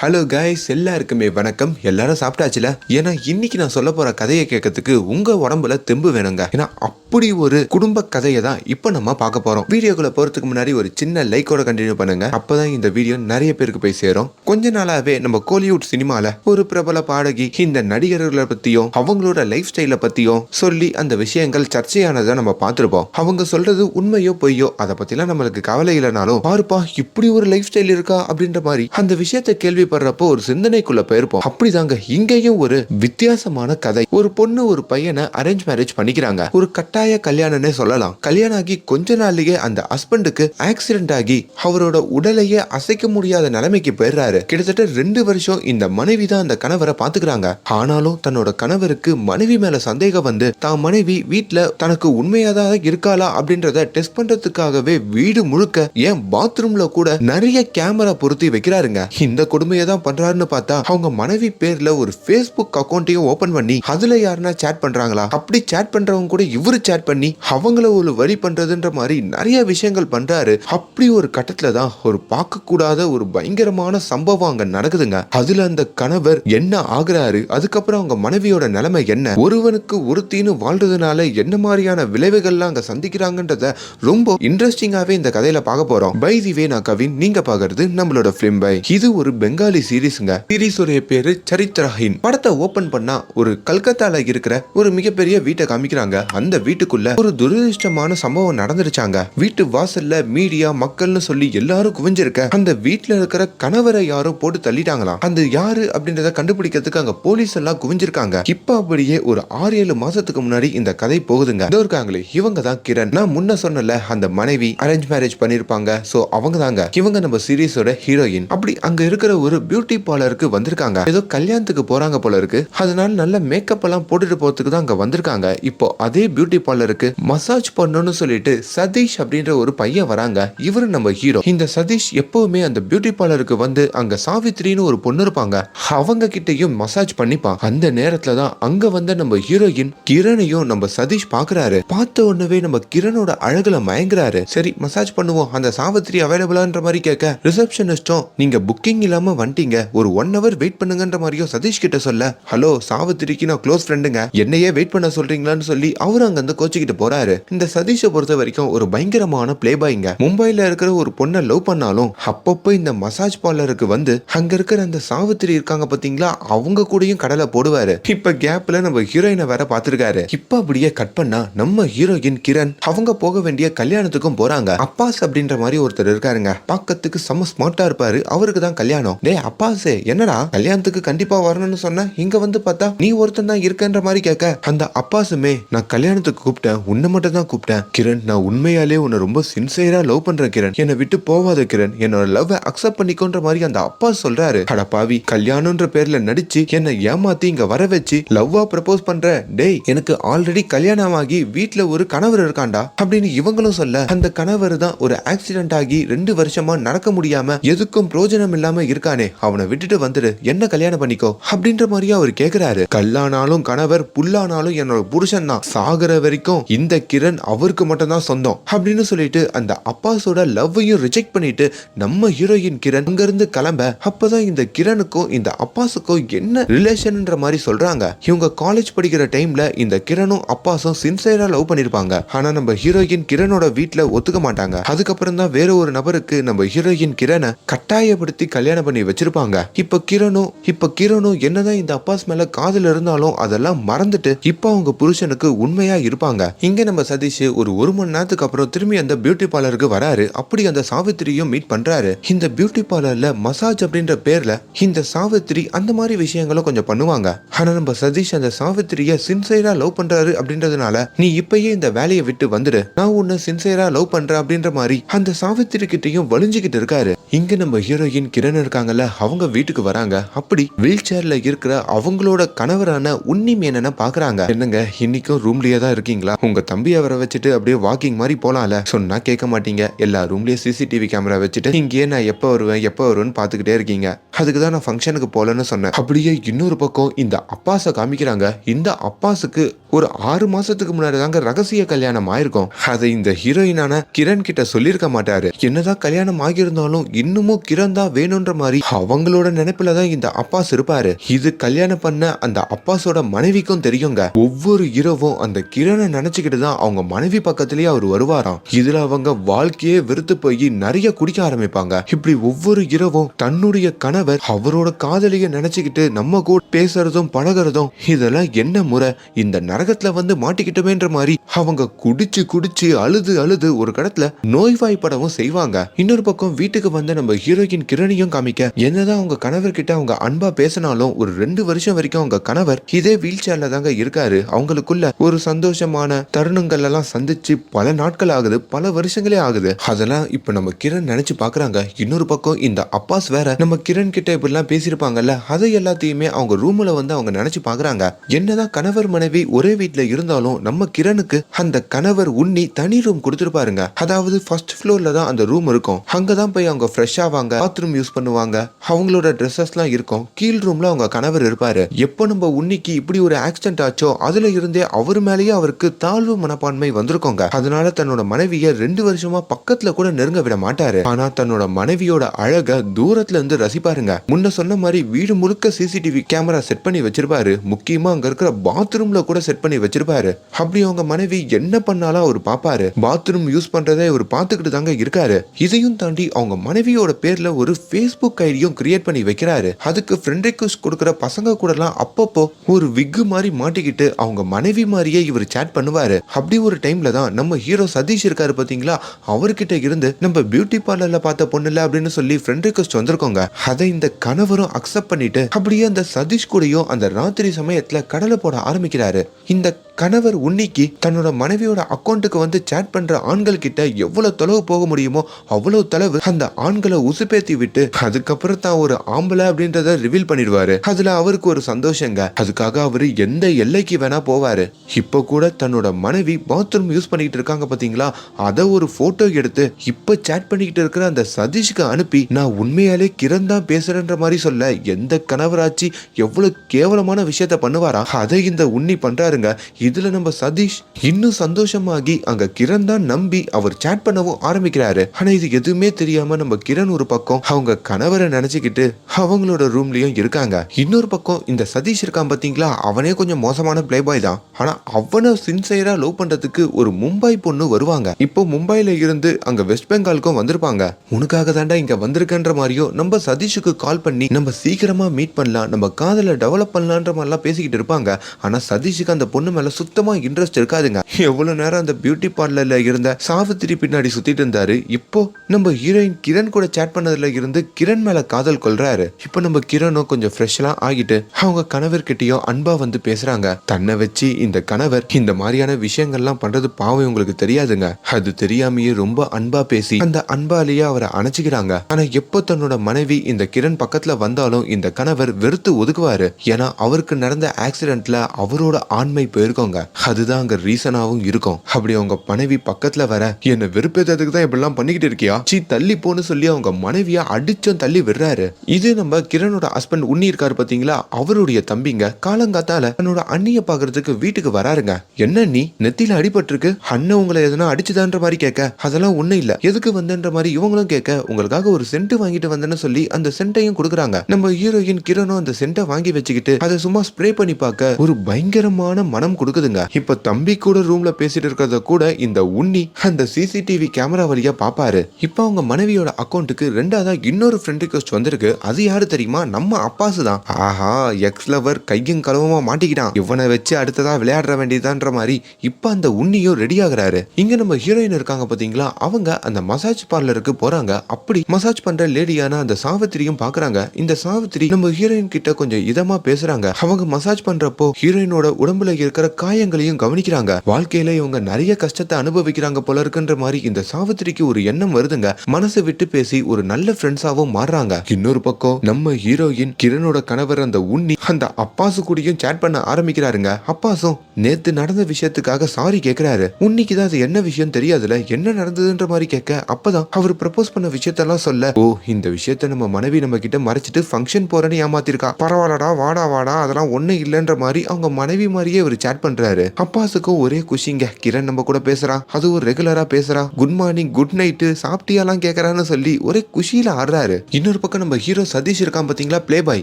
Hello guys எல்லாருக்குமே வணக்கம். எல்லாரும் சாப்பிட்டாச்சுல? ஏன்னா இன்னைக்கு நான் சொல்ல போற கதையை கேட்கறதுக்கு உங்க உடம்புல தெம்பு வேணுங்க. ஏன்னா அப்படி ஒரு குடும்ப கதையை தான் இப்போ நம்ம பார்க்க போறோம். வீடியோக்குள்ள போறதுக்கு முன்னாடி ஒரு சின்ன லைக்கோட கண்டினியூ பண்ணுங்க. அப்பதான் இந்த வீடியோ நிறைய பேருக்கு போய் சேரும். கொஞ்ச நாளாவே நம்ம கோலிவுட் சினிமால ஒரு பிரபல பாடகி இந்த நடிகர்களை பத்தியும் அவங்களோட லைஃப் ஸ்டைலை பத்தியும் சொல்லி அந்த விஷயங்கள் சர்ச்சையானதை நம்ம பார்த்துருப்போம். அவங்க சொல்றது உண்மையோ பொய்யோ அதை பத்திலாம் நம்மளுக்கு கவலை இல்லைனாலும் பாருப்பா இப்படி ஒரு லைஃப் ஸ்டைல் இருக்கா? அப்படின்ற மாதிரி அந்த விஷயத்தை கேள்விப்படுறப்போ ஒரு சிந்தனைக்குள்ள போயிருப்போம். அப்படிதாங்க இங்கேயும் ஒரு வித்தியாசமான கதை. ஒரு பொண்ணு ஒரு பையனை அரேஞ்ச் மேரேஜ் பண்ணிக்கிறாங்க. ஒரு கட்டாய கல்யாணம்னே சொல்லலாம். கல்யாணம் ஆகி கொஞ்ச நாள்லயே அந்த ஹஸ்பண்டுக்கு ஆக்சிடென்ட் ஆகி அவரோட உடலையே அசைக்க முடியாத நிலைமைக்கு போயிடுறாரு. கிட்டத்தட்ட ரெண்டு வருஷம் இந்த மனைவி தான் அந்த கணவரை பாத்துக்கிறாங்க ஆனாலும் தன்னோட கணவருக்கு மனைவி மேல சந்தேகம் வந்து தான் மனைவி வீட்டுல தனக்கு உண்மையாதான் இருக்காளா? அப்படின்றத டெஸ்ட் பண்றதுக்காகவே வீடு முழுக்க ஏன் பாத்ரூம்ல கூட நிறைய கேமரா பொருத்தி வைக்கிறாருங்க. இந்த கொடுமையை தான் பண்றாருன்னு பார்த்தா அவங்க மனைவி பேர்ல ஒரு ஃபேஸ்புக் அக்கௌண்ட்டையும் ஓபன் பண்ணி அதுல யாருன்னா சேட் பண்றாங்களா? அப்படி சேட் பண்றவங்க கூட இவரு சேட் பண்ணி அவங்கள ஒரு வழி பண்றதுன்ற மாதிரி நிறைய விஷயங்கள் பண்றாரு. அப்படி ஒரு கட்டத்துல தான் ஒரு பார்க்கக்கூடாத ஒரு பயங்கரமான சம்பவம் அங்க நடக்குதுங்க. அதுல அந்த கணவர் என்ன ஆகுறாரு? அதுக்கப்புறம் அவங்க மனைவியோட நிலைமை என்ன? ஒருவனுக்கு ஒருத்தின்னு வாழ்றதுனால என்ன மாதிரியான விளைவுகள்லாம் அங்க சந்திக்கிறாங்கன்றத ரொம்ப இன்ட்ரெஸ்டிங்காவே இந்த கதையில பார்க்க போறோம். பை தி வே நான் கவின். நீங்க பாக்குறது நம்மளோட பிலிம் பை இது ஒரு பெங்கால் சீரிஸ்ங்க. சீரிஸோடைய பேரு சரித்ரஹின் படத்தை ஓபன் பண்ணா ஒரு கல்கத்தால இருக்கிற ஒரு மிகப்பெரிய வீட்டை காமிக்கிறாங்க. அந்த வீட்டுக்குள்ள ஒரு துரதிருஷ்டமான சம்பவம் நடந்துருச்சாங்க. வீட்டு வாசல்ல மீடியா மக்கள்னு சொல்லி எல்லாரும் குவிஞ்சிருக்க. அந்த வீட்டுல இருக்கிற கணவரை யாரோ போட்டு தள்ளிட்டாங்களாம். அந்த யாரு அப்படின்றத கண்டுபிடிக்கிறதுக்கு அங்க போலீஸ் எல்லாம் குவிஞ்சிருக்காங்க. இப்ப அப்படியே ஒரு ஆறு ஏழு மாசத்துக்கு முன்னாடி இந்த கதை போகுதுங்க. இதோ இருக்காங்களே இவங்க தான் கிரண். நான் முன்ன சொன்னல அந்த மனைவி அரேஞ்ச் மேரேஜ் பண்ணிருப்பாங்க. சோ அவங்க தாங்க. இவங்க நம்ம சீரிஸோட ஹீரோயின் அப்படி அங்க இருக்கிற ஒரு பியூட்டி பார்லருக்கு வந்திருக்காங்க. ஏதோ கல்யாணத்துக்கு போறாங்க போல இருக்கு. அதனால நல்ல மேக்கப் எல்லாம் போட்டுட்டு போறதுக்கு தான் அங்க வந்திருக்காங்க. இப்போ அதே பியூட்டி பார்லருக்கு மசாஜ் பண்ணணும்னு சொல்லிட்டு சதீஷ் அப்படின்ற ஒரு பையன் வராங்க. இவரு நம்ம ஹீரோ இந்த சதீஷ் எப்பவுமே அந்த பியூட்டி பார்லருக்கு வந்து அங்க சாவித்ரின்னு ஒரு பொண்ணு இருப்பாங்க. அவங்க கிட்டயும் மசாஜ் பண்ணிப்பான். அந்த நேரத்துல தான் அங்க வந்த நம்ம ஹீரோயின் கிரணையும் நம்ம சதீஷ் பாக்குறாரு. பார்த்த உடனே நம்ம கிரனோட அழகுல மயங்குறாரு. சரி மசாஜ் பண்ணுவோம். அந்த சாவித்ரி அவைலபிளான்ற மாதிரி கேட்க ரிசப்ஷனிஸ்டும் நீங்க புக்கிங் இல்லாம வந்துட்டீங்க. ஒரு ஒன் ஹவர் வெயிட் பண்ணுங்கன்ற மாதிரியோ சதீஷ் கிட்ட சொல்ல ஹலோ சாவித்திரிக்கு நான் க்ளோஸ் ஃப்ரெண்டுங்க என்னையே வெயிட் பண்ண சொல்றீங்களான்னு சொல்லி அவரு அங்க இருந்து கோச்சிக்கிட்டு போறாரு. இந்த சதீஷை பொறுத்த வரைக்கும் ஒரு பயங்கரமான பிளே பாய்ங்க மும்பைல இருக்கிற ஒரு பொண்ணை லவ் பண்ணாலும் அப்பப்போ இந்த மசாஜ் பார்லருக்கு வந்து அங்க இருக்கிற அந்த சாவித்திரி இருக்காங்க பாத்தீங்களா? அவங்க கூடயும் கடலை போடுவாரு. இப்ப கேப்ல நம்ம ஹீரோயினை வேற பாத்துருக்காரு இப்ப அப்படியே கட் பண்ணா நம்ம ஹீரோயின் கிரண் அவங்க போக வேண்டிய கல்யாணத்துக்கும் போறாங்க. அப்பாஸ் அப்படின்ற மாதிரி ஒருத்தர் இருக்காருங்க. பார்க்கறதுக்கு செம்ம ஸ்மார்ட்டா இருப்பாரு. அவருக்கு தான் கல்யாணம். டேய் அப்பாசே என்னடா? கல்யாணத்துக்கு கண்டிப்பா வரணும்னு சொன்ன இங்க வந்து பார்த்தா நீ ஒருத்தன் தான் இருக்கன்ற மாதிரி கேட்க. அந்த அப்பாஸுமே நான் கல்யாணத்துக்கு கூப்பிட்டேன் உன்னை மட்டும் தான் கூப்பிட்டேன். கிரண் நான் உண்மையாலே உன்னை ரொம்ப சின்சியரா லவ் பண்றேன் கிரண். என்னை விட்டு போவாத கிரண். என்னோட லவ் அக்செப்ட் பண்ணிக்கோன்ற மாதிரி அந்த அப்பா சொல்றாரு. அட பாவி கல்யாணம்ன்ற பேர்ல நடிச்சு என்னை ஏமாத்தி இங்க வர வச்சு லவ்வா ப்ரப்போஸ் பண்ற. டேய் எனக்கு ஆல்ரெடி கல்யாணம் ஆகி வீட்ல ஒரு கணவர் இருக்கான்டா அப்படின்னு இவங்களும் சொல்ல அந்த கணவர் தான் ஒரு ஆக்சிடென்ட் ஆகி ரெண்டு வருஷமா நடக்க முடியாம எதுக்கும் பிரோஜனம் இல்லாம இருக்கானே. அவனை விட்டுட்டு வந்துடு என்ன கல்யாணம் பண்ணிக்கோ அப்படின்ற மாதிரியே அவர் கேக்குறாரு. கல்லானாலும் கணவர் புல்லானாலும் என்னோட புருஷன் தான். சாகிற வரைக்கும் இந்த கிரண் அவருக்கு மட்டும் தான் சொந்தம் அப்படின்னு சொல்லிட்டு அந்த அப்பாஸோட லவ்வையும் ரிஜெக்ட் பண்ணிட்டு நம்ம ஹீரோயின் கிரண் அங்கிருந்து கிளம்ப அப்பதான் இந்த கிரணுக்கும் இந்த அப்பாஸுக்கும் என்ன ரிலேஷன்ன்ற மாதிரி சொல்றாங்க. இவங்க காலேஜ் படிக்கிற டைம்ல இந்த கிரணும் அப்பாஸும் சின்சியரா லவ் பண்ணிருப்பாங்க. ஆனா நம்ம ஹீரோயின் கிரணோட வீட்டுல ஒத்துக்க மாட்டாங்க. அதுக்கப்புறம் தான் வேற ஒரு நபருக்கு நம்ம ஹீரோயின் கிரணை கட்டாயப்படுத்தி கல்யாணம் பண்ணி வச்சிருப்பாங்க. இப்ப கிரணும் இப்ப கிரணும் என்னதான் இந்த அப்பாஸ் மேல காதல் இருந்தாலும் அதெல்லாம் மறந்துட்டு இப்ப அவங்க புருஷனுக்கு உண்மையா இருப்பாங்க. இங்க நம்ம சதீஷ் ஒரு ஒரு மணி நேரத்துக்கு அப்புறம் திரும்பி அந்த பியூட்டி பார்லருக்கு வராரு. அப்படி அந்த சாவித்திரியும் மீட் பண்றாரு. இந்த பியூட்டி பார்லர்ல மசாஜ் அப்படின்ற பேர்ல இந்த சாவித்திரி அந்த மாதிரி விஷயங்களும் கொஞ்சம் பண்ணுவாங்க. ஆனா நம்ம சதீஷ் அந்த சாவித்திரிய சின்சியரா லவ் பண்றாரு அப்படின்றதுனால நீ இப்பயே இந்த வேலையை விட்டு வந்துடு நான் உன்னை சின்சியரா லவ் பண்றேன் அப்படின்ற மாதிரி அந்த சாவித்திரி கிட்டையும் வலிஞ்சுக்கிட்டு இருக்காரு. இங்க நம்ம ஹீரோயின் கிரண் இருக்காங்க இருக்காங்கல்ல அவங்க வீட்டுக்கு வராங்க. அப்படி வீல் சேர்ல இருக்கிற அவங்களோட கணவரான உன்னி மேனனை பாக்குறாங்க. என்னங்க இன்னைக்கும் ரூம்லயே தான் இருக்கீங்களா? உங்க தம்பி அவரை வச்சுட்டு அப்படியே வாக்கிங் மாதிரி போலாம்ல. சொன்னா கேட்க மாட்டீங்க. எல்லா ரூம்லயும் சிசிடிவி கேமரா வச்சுட்டு இங்கேயே நான் எப்போ வருவேன் எப்போ வருவேன்னு பாத்துக்கிட்டே இருக்கீங்க. அதுக்கு தான் நான் ஃபங்க்ஷனுக்கு போகலன்னு சொன்னேன். அப்படியே இன்னொரு பக்கம் இந்த அப்பாஸை காமிக்கிறாங்க. இந்த அப்பாஸுக்கு ஒரு ஆறு மாசத்துக்கு முன்னாடி தாங்க ரகசிய கல்யாணம் ஆயிருக்கும். அதை இந்த ஹீரோயினான கிரண் கிட்ட சொல்லியிருக்க மாட்டாரு. என்னதான் கல்யாணம் ஆகியிருந்தாலும் இன்னமும் கிரண் தான் வேணும்ன்ற மாதிரி அவங்களோட நினைப்புல தான் இந்த அப்பாஸ் இருப்பாரு. இது கல்யாணம் பண்ண அந்த அப்பாஸோட மனைவிக்கும் தெரியுங்க. ஒவ்வொரு இரவும் அந்த கிரணை நினைச்சுக்கிட்டு தான் அவங்க மனைவி பக்கத்திலேயே அவர் வருவாராம். இதுல அவங்க வாழ்க்கையே வெறுத்து போய் நிறைய குடிக்க ஆரம்பிப்பாங்க. இப்படி ஒவ்வொரு இரவும் தன்னுடைய கணவர் அவரோட காதலிய நினைச்சுக்கிட்டு நம்ம கூட பேசுறதும் பழகுறதும் இதெல்லாம் என்ன முறை? இந்த நரகத்துல வந்து மாட்டிக்கிட்டோமேன்ற மாதிரி அவங்க குடிச்சு குடிச்சு அழுது அழுது ஒரு கடத்துல நோய்வாய்ப்படவும் செய்வாங்க. இன்னொரு பக்கம் வீட்டுக்கு வந்த நம்ம ஹீரோயின் கிரணியும் காமிக்க என்னதான் அவங்க கணவர் கிட்ட அவங்க அன்பா பேசினாலும் ஒரு ரெண்டு வருஷம் வரைக்கும் அவங்க கணவர் இதே வீல் சேர்ல தாங்க இருக்காரு. அவங்களுக்குள்ள ஒரு சந்தோஷமான தருணங்கள் எல்லாம் சந்திச்சு பல நாட்கள் ஆகுது பல வருஷங்களே ஆகுது. அதெல்லாம் இப்ப நம்ம கிரண் நினைச்சு பாக்குறாங்க. இன்னொரு பக்கம் இந்த அப்பாஸ் வேற நம்ம கிரண் கிட்ட இப்படிலாம் பேசியிருப்பாங்கல்ல அதை எல்லாத்தையுமே அவங்க ரூம்ல வந்து அவங்க நினைச்சு பாக்குறாங்க. என்னதான் கணவர் மனைவி ஒரே வீட்டுல இருந்தாலும் நம்ம கிரணுக்கு அந்த கணவர் உண்ணி தனி ரூம் கொடுத்துருப்பாருங்க. அதாவது ஃபர்ஸ்ட் ஃப்ளோர்ல தான் அந்த ரூம் இருக்கும். அங்கதான் போய் அவங்க ஃப்ரெஷ் ஆவாங்க பாத்ரூம் யூஸ் பண்ணுவாங்க. அவங்களோட ட்ரெஸ்ஸஸ்லாம் இருக்கும். கீழ் ரூம்ல அவங்க கணவர் இருப்பாரு. எப்போ நம்ம உன்னிக்கு இப்படி ஒரு ஆக்சிடென்ட் ஆச்சோ அதுல இருந்தே அவர் மேலேயே அவருக்கு தாழ்வு மனப்பான்மை வந்திருக்கோங்க. அதனால தன்னோட மனைவியை ரெண்டு வருஷமா பக்கத்துல கூட நெருங்க விட மாட்டாரு. ஆனா தன்னோட மனைவியோட அழக தூரத்துல இருந்து ரசிப்பாருங்க. முன்ன சொன்ன மாதிரி வீடு முழுக்க சிசிடிவி கேமரா செட் பண்ணி வச்சிருப்பாரு. முக்கியமா அங்க இருக்கிற பாத்ரூம்ல கூட செட் பண்ணி வச்சிருப்பாரு. அப்படி அவங்க மனைவி என்ன பண்ணாலும் அவர் பாப்பாரு. பாத்ரூம் யூஸ் பண்றதை இவர் பார்த்துக்கிட்டு தாங்க இருக்காரு. இதையும் தாண்டி அவங்க மனைவியோட பேர்ல ஒரு ஃபேஸ்புக் ஐடியும் கிரியேட் பண்ணி வைக்கிறாரு. அதுக்கு ஃப்ரெண்ட் ரிக்வஸ்ட் கொடுக்குற பசங்க கூடலாம் அப்பப்போ ஒரு விக்கு மாதிரி மாட்டிக்கிட்டு அவங்க மனைவி மாதிரியே இவர் சேட் பண்ணுவாரு. அப்படி ஒரு டைம்ல தான் நம்ம ஹீரோ சதீஷ் இருக்காரு பாத்தீங்களா அவர்கிட்ட இருந்து நம்ம பியூட்டி பார்லர்ல பார்த்த பொண்ணுல அப்படின்னு சொல்லி ஃப்ரெண்ட் ரிக்வஸ்ட் வந்திருக்கோங்க. அதை இந்த கணவரும் அக்செப்ட் பண்ணிட்டு அப்படியே அந்த சதீஷ் கூடயும் அந்த ராத்திரி சமயத்துல கடலை போட ஆரம்பிக்கிறாரு. இந்த கணவர் உன்னிக்கு தன்னோட மனைவியோட அக்கௌண்ட்டுக்கு வந்து சேட் பண்ற ஆண்கள் கிட்ட எவ்வளவு தொலைவு போக முடியுமோ அவ்வளவு தொலைவு அந்த ஆண்களை உசுப்பேத்தி விட்டு அதுக்கப்புறம் தான் ஒரு ஆம்பளை அப்படின்றத ரிவீல் பண்ணிடுவாரு. அதுல அவருக்கு ஒரு சந்தோஷங்க. அதுக்காக அவரு எந்த எல்லைக்கு வேணா போவாரு. இப்போ கூட தன்னோட மனைவி பாத்ரூம் யூஸ் பண்ணிக்கிட்டு இருக்காங்க பாத்தீங்களா? அதை ஒரு போட்டோ எடுத்து இப்ப சேட் பண்ணிக்கிட்டு இருக்கிற அந்த சதீஷ்க்கு அனுப்பி நான் உண்மையாலே கிரண் தான் பேசுறேன்ற மாதிரி சொல்ல எந்த கணவராச்சு எவ்வளவு கேவலமான விஷயத்த பண்ணுவாரா? அதை இந்த உன்னி பண்றாருங்க. இதுல நம்ம சதீஷ் இன்னும் சந்தோஷமாகி அங்க கிரண் தான் நம்பி அவர் சேட் பண்ணவும் ஆரம்பிக்கிறாரு. ஆனா இது எதுவுமே தெரியாம நம்ம கிரண் ஒரு பக்கம் அவங்க கணவரை நினைச்சுக்கிட்டு அவங்களோட ரூம்லயும் இருக்காங்க. இன்னொரு பக்கம் இந்த சதீஷ் இருக்கான் பாத்தீங்களா? அவனே கொஞ்சம் மோசமான பிளே பாய் தான். ஆனா அவனை சின்சையரா லவ் பண்றதுக்கு ஒரு மும்பை பொண்ணு வருவாங்க. இப்போ மும்பைல இருந்து அங்க வெஸ்ட் பெங்காலுக்கும் வந்திருப்பாங்க. உனக்காக தாண்டா இங்க வந்திருக்கன்ற மாதிரியோ நம்ம சதீஷுக்கு கால் பண்ணி நம்ம சீக்கிரமா மீட் பண்ணலாம் நம்ம காதல டெவலப் பண்ணலான்ற மாதிரிலாம் பேசிக்கிட்டு இருப்பாங்க. ஆனா சதீஷுக்கு அந்த பொண்ணு மேல சுத்தமா இன்ட்ரெஸ்ட் இருக்காதுங்க. எவ்வளவு நேரம் அந்த பியூட்டி பார்லர்ல இருந்த சாவித்திரி பின்னாடி சுத்திட்டு இருந்தாரு. இப்போ நம்ம ஹீரோயின் கிரண் கூட சேட் பண்ணதுல இருந்து கிரண் மேல காதல் கொள்றாரு. இப்போ நம்ம கிரணும் கொஞ்சம் ஃப்ரெஷ்லாம் ஆகிட்டு அவங்க கணவர்கிட்டயும் அன்பா வந்து பேசுறாங்க. தன்னை வச்சு இந்த கணவர் இந்த மாதிரியான விஷயங்கள்லாம் பண்றது பாவம் உங்களுக்கு தெரியாதுங்க. அது தெரியாமயே ரொம்ப அன்பா பேசி அந்த அன்பாலேயே அவரை அணைச்சிக்கிறாங்க. ஆனா எப்போ தன்னோட மனைவி இந்த கிரண் பக்கத்துல வந்தாலும் இந்த கணவர் வெறுத்து ஒதுக்குவாரு. ஏன்னா அவருக்கு நடந்த ஆக்சிடென்ட்ல அவரோட ஆண்மை போயிருக்கோங்க அதுதான் அங்க ரீசனாவும் இருக்கும். அப்படி அவங்க மனைவி பக்கத்துல வர என்ன வெறுப்பேற்றதுக்கு தான் இப்படிலாம் பண்ணிக்கிட்டு இருக்கியா? சீ தள்ளி போன்னு சொல்லி அவங்க மனைவியா அடிச்சும் தள்ளி விடுறாரு. இது நம்ம கிரணோட ஹஸ்பண்ட் உண்ணி இருக்காரு பாத்தீங்களா? அவருடைய தம்பிங்க காலங்காத்தால தன்னோட அண்ணிய பாக்குறதுக்கு வீட்டுக்கு வராருங்க. என்ன நீ நெத்தியில அடிபட்டிருக்கு? அண்ணன் உங்களை எதனா அடிச்சுதான்ற மாதிரி கேட்க? அதெல்லாம் ஒண்ணு இல்ல. எதுக்கு வந்தன்ற மாதிரி இவங்களும் கேட்க உங்களுக்காக ஒரு சென்ட் வாங்கிட்டு வந்தேன்னு சொல்லி அந்த சென்ட்டையும் கொடுக்குறாங்க. நம்ம ஹீரோயின் கிரணும் அந்த சென்ட்டை வாங்கி வச்சுக்கிட்டு அதை சும்மா ஸ்ப்ரே பண்ணி பார்க்க ஒரு பயங்கரமான மனம் கொடுக்குதுங்க இப்ப தம்பி கூட ரூம்ல பேசிட்டு இருக்கிறத கூட இந்த உண்ணி அந்த சிசிடிவி கேமரா வழியா பாப்பாரு. இப்ப அவங்க மனைவியோட அக்கௌண்ட்டுக்கு ரெண்டாவதா இன்னொரு ஃப்ரெண்ட் ரிக்வஸ்ட் வந்திருக்கு. அது யாரு தெரியுமா? நம்ம அப்பாசு தான். ஆஹா எக்ஸ் லவர் கையும் கலவமா மாட்டிக்கிட்டான். இவனை வச்சு அடுத்ததா விளையாடுற வேண்டியதான்ற மாதிரி இப்ப அந்த உன்னியும் ரெடி ஆகுறாரு. இங்க நம்ம ஹீரோயின் இருக்காங்க பாத்தீங்களா? அவங்க அந்த மசாஜ் பார்லருக்கு போறாங்க. அப்படி மசாஜ் பண்ற லேடியான அந்த சாவித்திரியும் பாக்குறாங்க. இந்த சாவித்திரி நம்ம ஹீரோயின் கிட்ட கொஞ்சம் இதமா பேசுறாங்க. அவங்க மசாஜ் பண்றப்போ ஹீரோயினோட உடம்புல இருக்கிற காயங்களையும் கவனிக்கிறாங்க. வாழ்க்கையில இவங்க நிறைய கஷ்டத்தை அனுபவிக்கிறாங்க போல இருக்குன்ற மாதிரி இந்த சாவித்திரிக்கு ஒரு எண்ணம் வருதுங்க. மனசை விட்டு பேசி ஒரு நல்ல ஃப்ரெண்ட்ஸாவும் மாறுறாங்க. இன்னொரு பக்கம் நம்ம ஹீரோயின் கிரணோட கணவர் அந்த உன்னி அந்த அப்பாசு கூடயும் சேட் பண்ண ஆரம்பிக்கிறாருங்க. அப்பாசும் நேத்து நடந்த விஷயத்துக்காக சாரி கேக்குறாரு. உன்னிக்கு தான் அது என்ன விஷயம் தெரியாதுல? என்ன நடந்ததுன்ற மாதிரி கேட்க அப்பதான் அவர் ப்ரப்போஸ் பண்ண விஷயத்தெல்லாம் சொல்ல ஓ இந்த விஷயத்த நம்ம மனைவி நம்ம கிட்ட மறைச்சிட்டு ஃபங்க்ஷன் போறேன்னு ஏமாத்திருக்கா. பரவாயில்லடா வாடா வாடா அதெல்லாம் ஒண்ணு இல்லைன்ற மாதிரி அவங்க மனைவி மாதிரியே அவர் சேட் பண்றாரு. அப்பாஸுக்கும் ஒரே குஷிங்க. கிரண் நம்ம கூட பேசுறா அது ஒரு ரெகுலரா பேசுறா. குட் மார்னிங் குட் நைட்டு சாப்பிட்டியாலாம் கேக்குறான்னு சொல்லி ஒரே குஷியில ஆடுறாரு. இன்னொரு பக்கம் நம்ம ஹீரோ சதீஷ் இருக்கான் பாத்தீங்களா? பிளே பாய்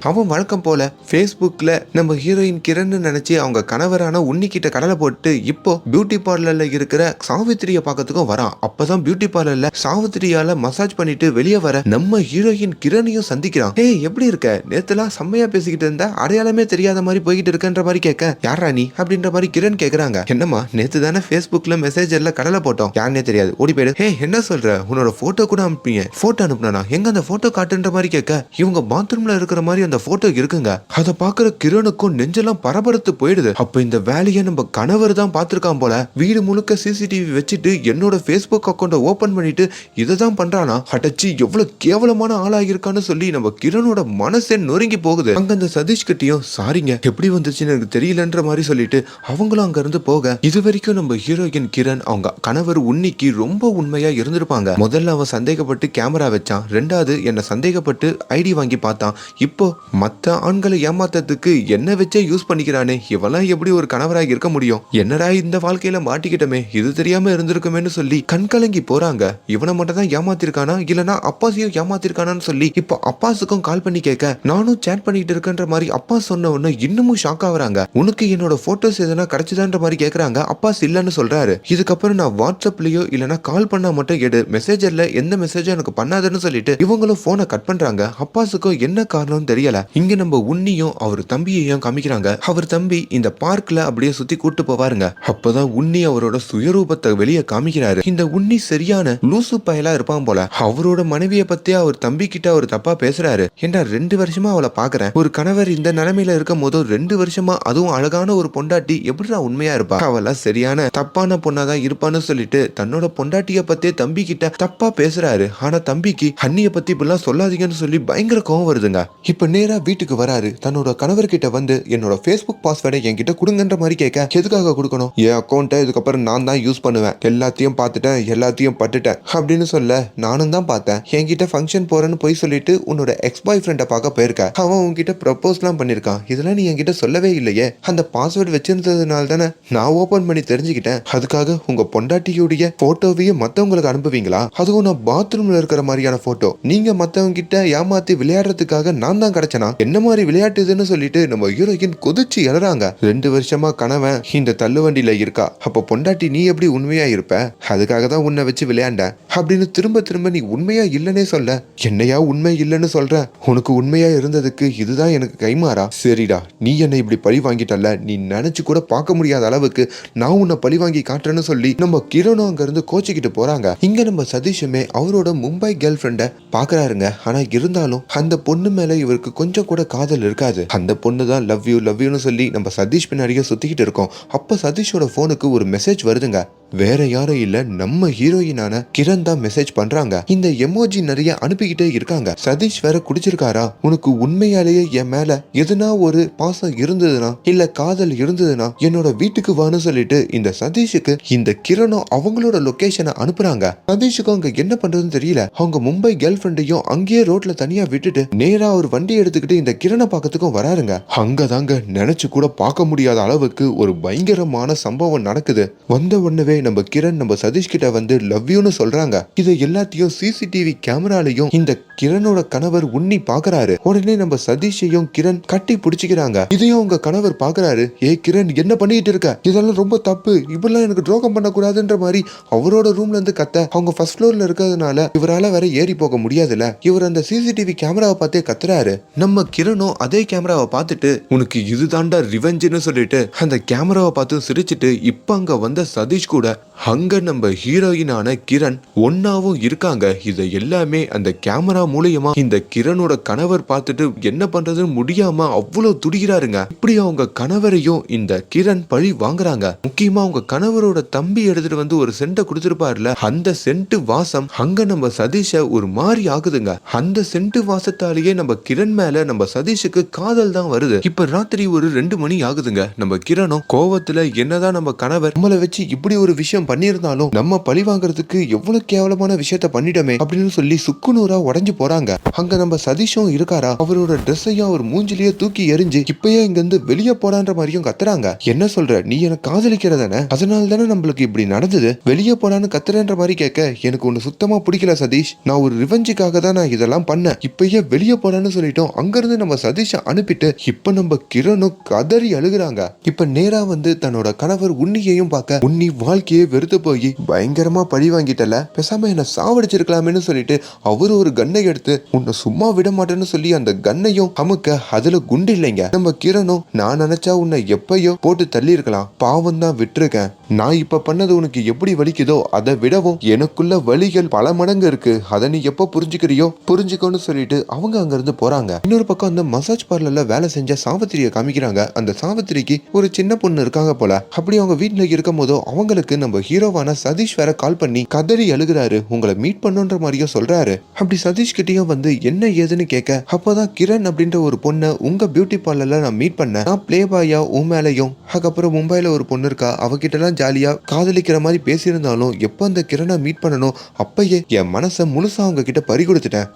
அவன் வழக்கம் போல ஃபேஸ்புக்ல நம்ம ஹீரோயின் கிரண் நினைச்சு அவங்க கணவரான உன்னிக்கிட்ட கடலை போட்டு இப்போ பியூட்டி பார்லர்ல இருக்கிற சாவித்திரிய பார்க்கறதுக்கும் வரான். அப்பதான் பியூட்டி பார்லர்ல சாவித்திரியால மசாஜ் பண்ணிட்டு வெளியே வர நம்ம ஹீரோயின் கிரணையும் சந்திக்கிறான். ஏய் எப்படி இருக்க? நேத்துலாம் செம்மையா பேசிக்கிட்டு இருந்தா. அடையாளமே தெரியாத மாதிரி போய்கிட்டு இருக்கன்ற மாதிரி கேட்க. யாரா நீ? அப்படின்ற மாதிரி கிரண் கேக்குறாங்க. என்னம்மா நேத்து தானே ஃபேஸ்புக்ல மெசேஜ் எல்லாம் கடலை போட்டோம். யாருனே தெரியாது. ஓடி போயிடு. ஹே என்ன சொல்ற? உன்னோட போட்டோ கூட அனுப்பிங்க போட்டோ அனுப்புனா எங்க அந்த போட்டோ காட்டுன்ற மாதிரி கேட்க? இவங்க பாத்ரூம்ல இருக்கிற மாதிரி அந்த போட்டோ இருக்குங்க. அதை பாக்குற கிரணுக்கும் நெஞ்செல்லாம் பரபரத்து போயிடுது. அப்ப இந்த வேலையை நம்ம கணவர் தான் பார்த்துருக்கான் போல. வீடு முழுக்க சிசிடிவி வச்சுட்டு என்னோட ஃபேஸ்புக் அக்கௌண்ட்டை ஓபன் பண்ணிட்டு இதை தான் பண்றானா? அடைச்சி எவ்வளவு கேவலமான ஆளாகிருக்கான்னு சொல்லி நம்ம கிரனோட மனசே நொறுங்கி போகுது. அங்க அந்த சதீஷ் கிட்டயும் சாரிங்க எப்படி வந்துச்சுன்னு எனக்கு தெரியலன்ற மாதிரி சொல்லிட்டு அவங்களும் அங்கேருந்து போக இது வரைக்கும் நம்ம ஹீரோயின் கிரண் அவங்க கணவர் உன்னிக்கு ரொம்ப உண்மையா இருந்திருப்பாங்க. முதல்ல அவன் சந்தேகப்பட்டு கேமரா வச்சான். ரெண்டாவது என்ன சந்தேகப்பட்டு ஐடி வாங்கி பார்த்தான். இப்போ மத்த ஆண்களை ஏமாத்தத்துக்கு என்ன வச்சே யூஸ் பண்ணிக்கிறானே. இவெல்லாம் எப்படி ஒரு கணவராக இருக்க முடியும்? என்னடா இந்த வாழ்க்கையில மாட்டிக்கிட்டமே? இது தெரியாம இருந்திருக்குமேன்னு சொல்லி கண்கலங்கி போறாங்க. இவனை மட்டும் தான் ஏமாத்திருக்கானா? இல்லனா அப்பாஸையும் ஏமாத்திருக்கானான்னு சொல்லி இப்போ அப்பாஸுக்கும் கால் பண்ணி கேட்க நானும் சேட் பண்ணிட்டு இருக்கேன்ற மாதிரி அப்பா சொன்ன உடனே இன்னமும் ஷாக் ஆகுறாங்க. உனக்கு என்னோட போட்டோஸ் எதனா கிடைச்சதான்ற மாதிரி கேட்குறாங்க அப்பாஸ் இல்லைன்னு சொல்றாரு. இதுக்கப்புறம் நான் வாட்ஸ்அப்லயோ இல்லைனா கால் பண்ணா மட்டும் எடு. மெசேஜர்ல எந்த மெசேஜும் எனக்கு பண்ணாதுன்னு சொல்லிட்டு இவங்களும் ஃபோனை கட் பண்றாங்க. அப்பாஸுக்கும் என்ன காரணம்னு தெரியல. இங்க நம்ம உன்னியும் அவர் தம்பியையும் காமிக்கிறாங்க. அவர் தம்பி இந்த பார்க்கில் அப்படியே சுத்தி கூட்டு போவாருங்க. அப்போதான் உன்னி அவரோட சுயரூபத்தை வெளியே காமிக்கிறாரு. இந்த உன்னி சரியான லூசு பயலா இருப்பான் போல. அவரோட மனைவியை பத்தி அவர் தம்பி கிட்ட அவர் தப்பா பேசுறாரு. ஏன்டா ரெண்டு வருஷமா அவளை பாக்குறேன் ஒரு கணவர் இந்த நிலைமையில இருக்கும் போது ரெண்டு வருஷமா அதுவும் அழகான ஒரு பொண்டாட்டி எப்படிடா உண்மையா இருப்பா? அவளா சரியான தப்பான பொண்ணாதான் இருப்பான்னு சொல்லிட்டு தன்னோட பொண்டாட்டிய பத்தியே தம்பி கிட்ட தப்பா பேசுறாரு. ஆனா தம்பிக்கு அண்ணிய பத்தி இப்படிலாம் சொல்லாதீங்கன்னு சொல்லி பயங்கர கோவம் வருதுங்க. இப்ப நேரா வீட்டுக்கு வராரு. தன்னோட கணவர்கிட்ட வந்து என்னோட ஃபேஸ்புக் பாஸ்வேர்டை என்கிட்ட கொடுங்கன்ற மாதிரி கேட்க எதுக்காக கொடுக்கணும்? என் அக்கௌண்ட்டை இதுக்கப்புறம் நான் தான் யூஸ் பண்ணுவேன். எல்லாத்தையும் பார்த்துட்டேன் எல்லாத்தையும் பட்டுட்டேன். அப்படின்னு சொல்ல நானும் தான் பார்த்தேன். என்கிட்ட ஃபங்க்ஷன் போறேன்னு போய் சொல்லிட்டு உன்னோட எக்ஸ் பாய் ஃப்ரெண்டை பார்க்க போயிருக்க. அவன் உன்கிட்ட ப்ரப்போஸ்லாம் பண்ணியிருக்கான் இதெல்லாம் நீ என்கிட்ட சொல்லவே இல்லையே. அந்த பாஸ்வேர்டு வச்சிருந்ததுனால தானே நான் ஓபன் பண்ணி தெரிஞ்சுக்கிட்டேன். அதுக்காக உங்க பொண்டாட்டியுடைய போட்டோவையும் மத்தவங்களுக்கு அனுப்புவீங்களா? அதுவும் நான் பாத்ரூம்ல இருக்கிற மாதிரியான போட்டோ நீங்க மத்தவங்க கிட்ட ஏமாத்தி விளையாடுறதுக்காக நான் தான் கிடைச்சனா? என்ன மாதிரி விளையாட்டு இதுன்னு சொல்லிட்டு நம்ம ஹீரோயின் கொதிச்சு எழறாங்க ரெண்டு வருஷமா கணவன் இந்த தள்ளுவண்டியில இருக்கா? அப்ப பொண்டாட்டி நீ எப்படி உண்மையா இருப்ப? அதுக்காக தான் உன்னை வச்சு விளையாண்ட. அப்படின்னு திரும்ப திரும்ப நீ உண்மையா இல்லைன்னே சொல்ல. என்னையா உண்மை இல்லைன்னு சொல்ற? உனக்கு உண்மையா இருந்ததுக்கு இதுதான் எனக்கு கைமாறா. சரிடா நீ என்னை இப்படி பழி வாங்கிட்டல்ல? நீ நினைச்சு கூட பார்க்க முடியாத அளவுக்கு நான் உன்னை பழி வாங்கி காட்டுறேன்னு சொல்லி நம்ம கிரணும் அங்க இருந்து கோச்சிக்கிட்டு போறாங்க. இங்க நம்ம சதீஷுமே அவரோட மும்பை கேர்ள் ஃப்ரெண்டை பாக்குறாருங்க ஆனா இருந்தாலும் அந்த பொண்ணு மேல இவருக்கு கொஞ்சம் கூட காதல் இருக்காது. அந்த பொண்ணு தான் லவ் யூ லவ் யூன்னு சொல்லி நம்ம சதீஷ் பின்னாடியே சுத்திக்கிட்டு இருக்கோம். அப்ப சதீஷோட போனுக்கு ஒரு மெசேஜ் வருதுங்க. வேற யாரும் இல்ல நம்ம ஹீரோயினான கிரண் தான் மெசேஜ் பண்றாங்க. இந்த எமோஜி நிறைய அனுப்பிக்கிட்டே இருக்காங்க. சதீஷ் வேற குடிச்சிருக்காரா? உனக்கு உண்மையாலேயே என் மேல எதுனா ஒரு பாசம் இருந்ததுன்னா இல்ல காதல் இருந்ததுன்னா என்னோட வீட்டுக்கு வான்னு சொல்லிட்டு இந்த சதீஷுக்கு இந்த கிரணும் அவங்களோட லொகேஷனை அனுப்புறாங்க. சதீஷுக்கு அங்க என்ன பண்றதுன்னு தெரியல. அவங்க மும்பை கேர்ள் ஃப்ரெண்டையும் அங்கேயே ரோட்ல தனியா விட்டுட்டு நேரா ஒரு வண்டி எடுத்துக்கிட்டு இந்த கிரணை பாக்கத்துக்கும் வராருங்க. அங்கதாங்க நினைச்சு கூட பார்க்க முடியாத அளவுக்கு ஒரு பயங்கரமான சம்பவம் நடக்குது. வந்த உடனே நம்ம கிரண் நம்ம சதீஷ் கிட்ட வந்து லவ் யூன்னு சொல்றாங்க. இது எல்லாத்தையும் சிசிடிவி கேமராலையும் இந்த கிரணோட கணவர் உன்னி பாக்குறாரு உடனே நம்ம சதீஷையும் கிரண் கட்டி பிடிச்சிக்கிறாங்க. இதையும் உங்க கணவர் பாக்குறாரு ஏ கிரண் என்ன பண்ணிட்டு இருக்க? இதெல்லாம் ரொம்ப தப்பு. இப்படிலாம் எனக்கு துரோகம் பண்ணக்கூடாதுன்ற மாதிரி அவரோட ரூம்ல இருந்து கத்த அவங்க ஃபர்ஸ்ட் ஃப்ளோர்ல இருக்கிறதுனால இவரால வேற ஏறி போக முடியாதுல்ல. இவர் அந்த சிசிடிவி கேமராவை பார்த்தே கத்துறாரு. நம்ம கிரணும் அதே கேமராவை பார்த்துட்டு உனக்கு இதுதான்டா ரிவெஞ்சுன்னு சொல்லிட்டு அந்த கேமராவை பார்த்து சிரிச்சிட்டு இப்ப அங்க வந்த சதீஷ் கூட அங்க நம்ம ஹீரோயினான கிரண் ஒன்னாவும் இருக்காங்க. இதை எல்லாமே அந்த கேமரா மூலியமா இந்த கிரணோட கணவர் பார்த்துட்டு என்ன பண்றதுன்னு முடியாம அவ்வளவு துடிக்கிறாருங்க. இப்படி அவங்க கணவரையும் இந்த கிரண் பழி வாங்குறாங்க. முக்கியமா அவங்க கணவரோட தம்பி எடுத்துட்டு வந்து ஒரு சென்ட்டை கொடுத்துருப்பாருல அந்த சென்ட் வாசம் அங்க நம்ம சதீஷ ஒரு மாதிரி ஆகுதுங்க அந்த சென்ட் வாசத்தாலேயே நம்ம கிரண் மேல நம்ம சதீஷுக்கு காதல் தான் வருது. இப்ப ராத்திரி ஒரு ரெண்டு மணி ஆகுதுங்க. நம்ம கிரணும் கோவத்துல என்னதான் நம்ம கணவர் நம்மளை வச்சு இப்படி ஒரு விஷயம் பண்ணியிருந்தாலும் நம்ம பழி வாங்குறதுக்கு எவ்வளவு கேவலமான விஷயத்த பண்ணிட்டோமே அப்படின்னு சொல்லி சுக்குநூறா உடஞ்சு போறாங்க. அங்க நம்ம சதீஷும் இருக்காரா? அவரோட ட்ரெஸ்ஸையும் அவர் மூஞ்சிலேயே தூக்கி எரிஞ்சு இப்பயே இங்க இருந்து வெளியே போடான்ற மாதிரியும் கத்துறாங்க. என்ன சொல்ற? நீ எனக்கு காதலிக்கிறதானே? அதனால தானே நம்மளுக்கு இப்படி நடந்தது? வெளியே போனான்னு கத்துறேன்ற மாதிரி கேட்க எனக்கு ஒண்ணு சுத்தமா பிடிக்கல சதீஷ். நான் ஒரு ரிவெஞ்சுக்காக தான் நான் இதெல்லாம் பண்ணேன். இப்பயே வெளியே போறான்னு சொல்லிட்டோம். அங்கிருந்து நம்ம சதீஷை அனுப்பிட்டு இப்ப நம்ம கிரணும் கதறி அழுகுறாங்க. இப்ப நேரா வந்து தன்னோட கணவர் உன்னியையும் பார்க்க உன்னி வாழ்க்கையே வெறுத்து போய் பயங்கரமா பழி வாங்கிட்டல. பேசாம என்ன சாவடிச்சிருக்கலாமேன்னு சொல்லிட்டு அவரு ஒரு கண்ணை எடுத்து உன்னை சும்மா விட மாட்டேன்னு சொல்லி அந்த கண்ணையும் அமுக்க அதுல குண்டு இல்லைங்க. நம்ம கிரணும் நான் நினைச்சா உன்னை எப்பயோ போட்டு தள்ளியிருக்கலாம். பாவம் தான் விட்டுருக்கேன். நான் இப்போ பண்ணது உனக்கு எப்படி வலிக்குதோ அதை விடவும் எனக்குள்ள வலிகள் பல மடங்கு இருக்கு. அதை நீ எப்போ புரிஞ்சுக்கிறியோ? புரிஞ்சுக்கோன்னு சொல்லிட்டு அவங்க அங்கிருந்து போறாங்க. இன்னொரு பக்கம் அந்த மசாஜ் பார்லர்ல வேலை செஞ்ச சாவித்திரியை காமிக்கிறாங்க. அந்த சாவித்திரிக்கு ஒரு சின்ன பொண்ணு இருக்காங்க போல. அப்படி அவங்க வீட்டுல இருக்கும் போதோ அவங்களுக்கு நம்ம ஹீரோவான சதீஷ் வேற கால் பண்ணி கதறி அழுகுறாரு. உங்களை மீட் பண்ணுன்ற மாதிரியும் சொல்றாரு. அப்படி சதீஷ் கிட்டயும் வந்து என்ன ஏதுன்னு கேட்க? அப்போதான் கிரண் அப்படின்ற ஒரு பொண்ணை உங்க பியூட்டி பார்லர்ல நான் மீட் பண்ணேன். நான் பிளே பாயா உன் மேலையும் அதுக்கப்புறம் மும்பையில் ஒரு பொண்ணு இருக்கா அவகிட்டலாம் ஜாலியாக காதலிக்கிற மாதிரி பேசியிருந்தாலும் எப்போ அந்த கிரணை மீட் பண்ணணும் அப்பயே என் மனசை முழுசாக அவங்க கிட்ட பறி கொடுத்துட்டேன்.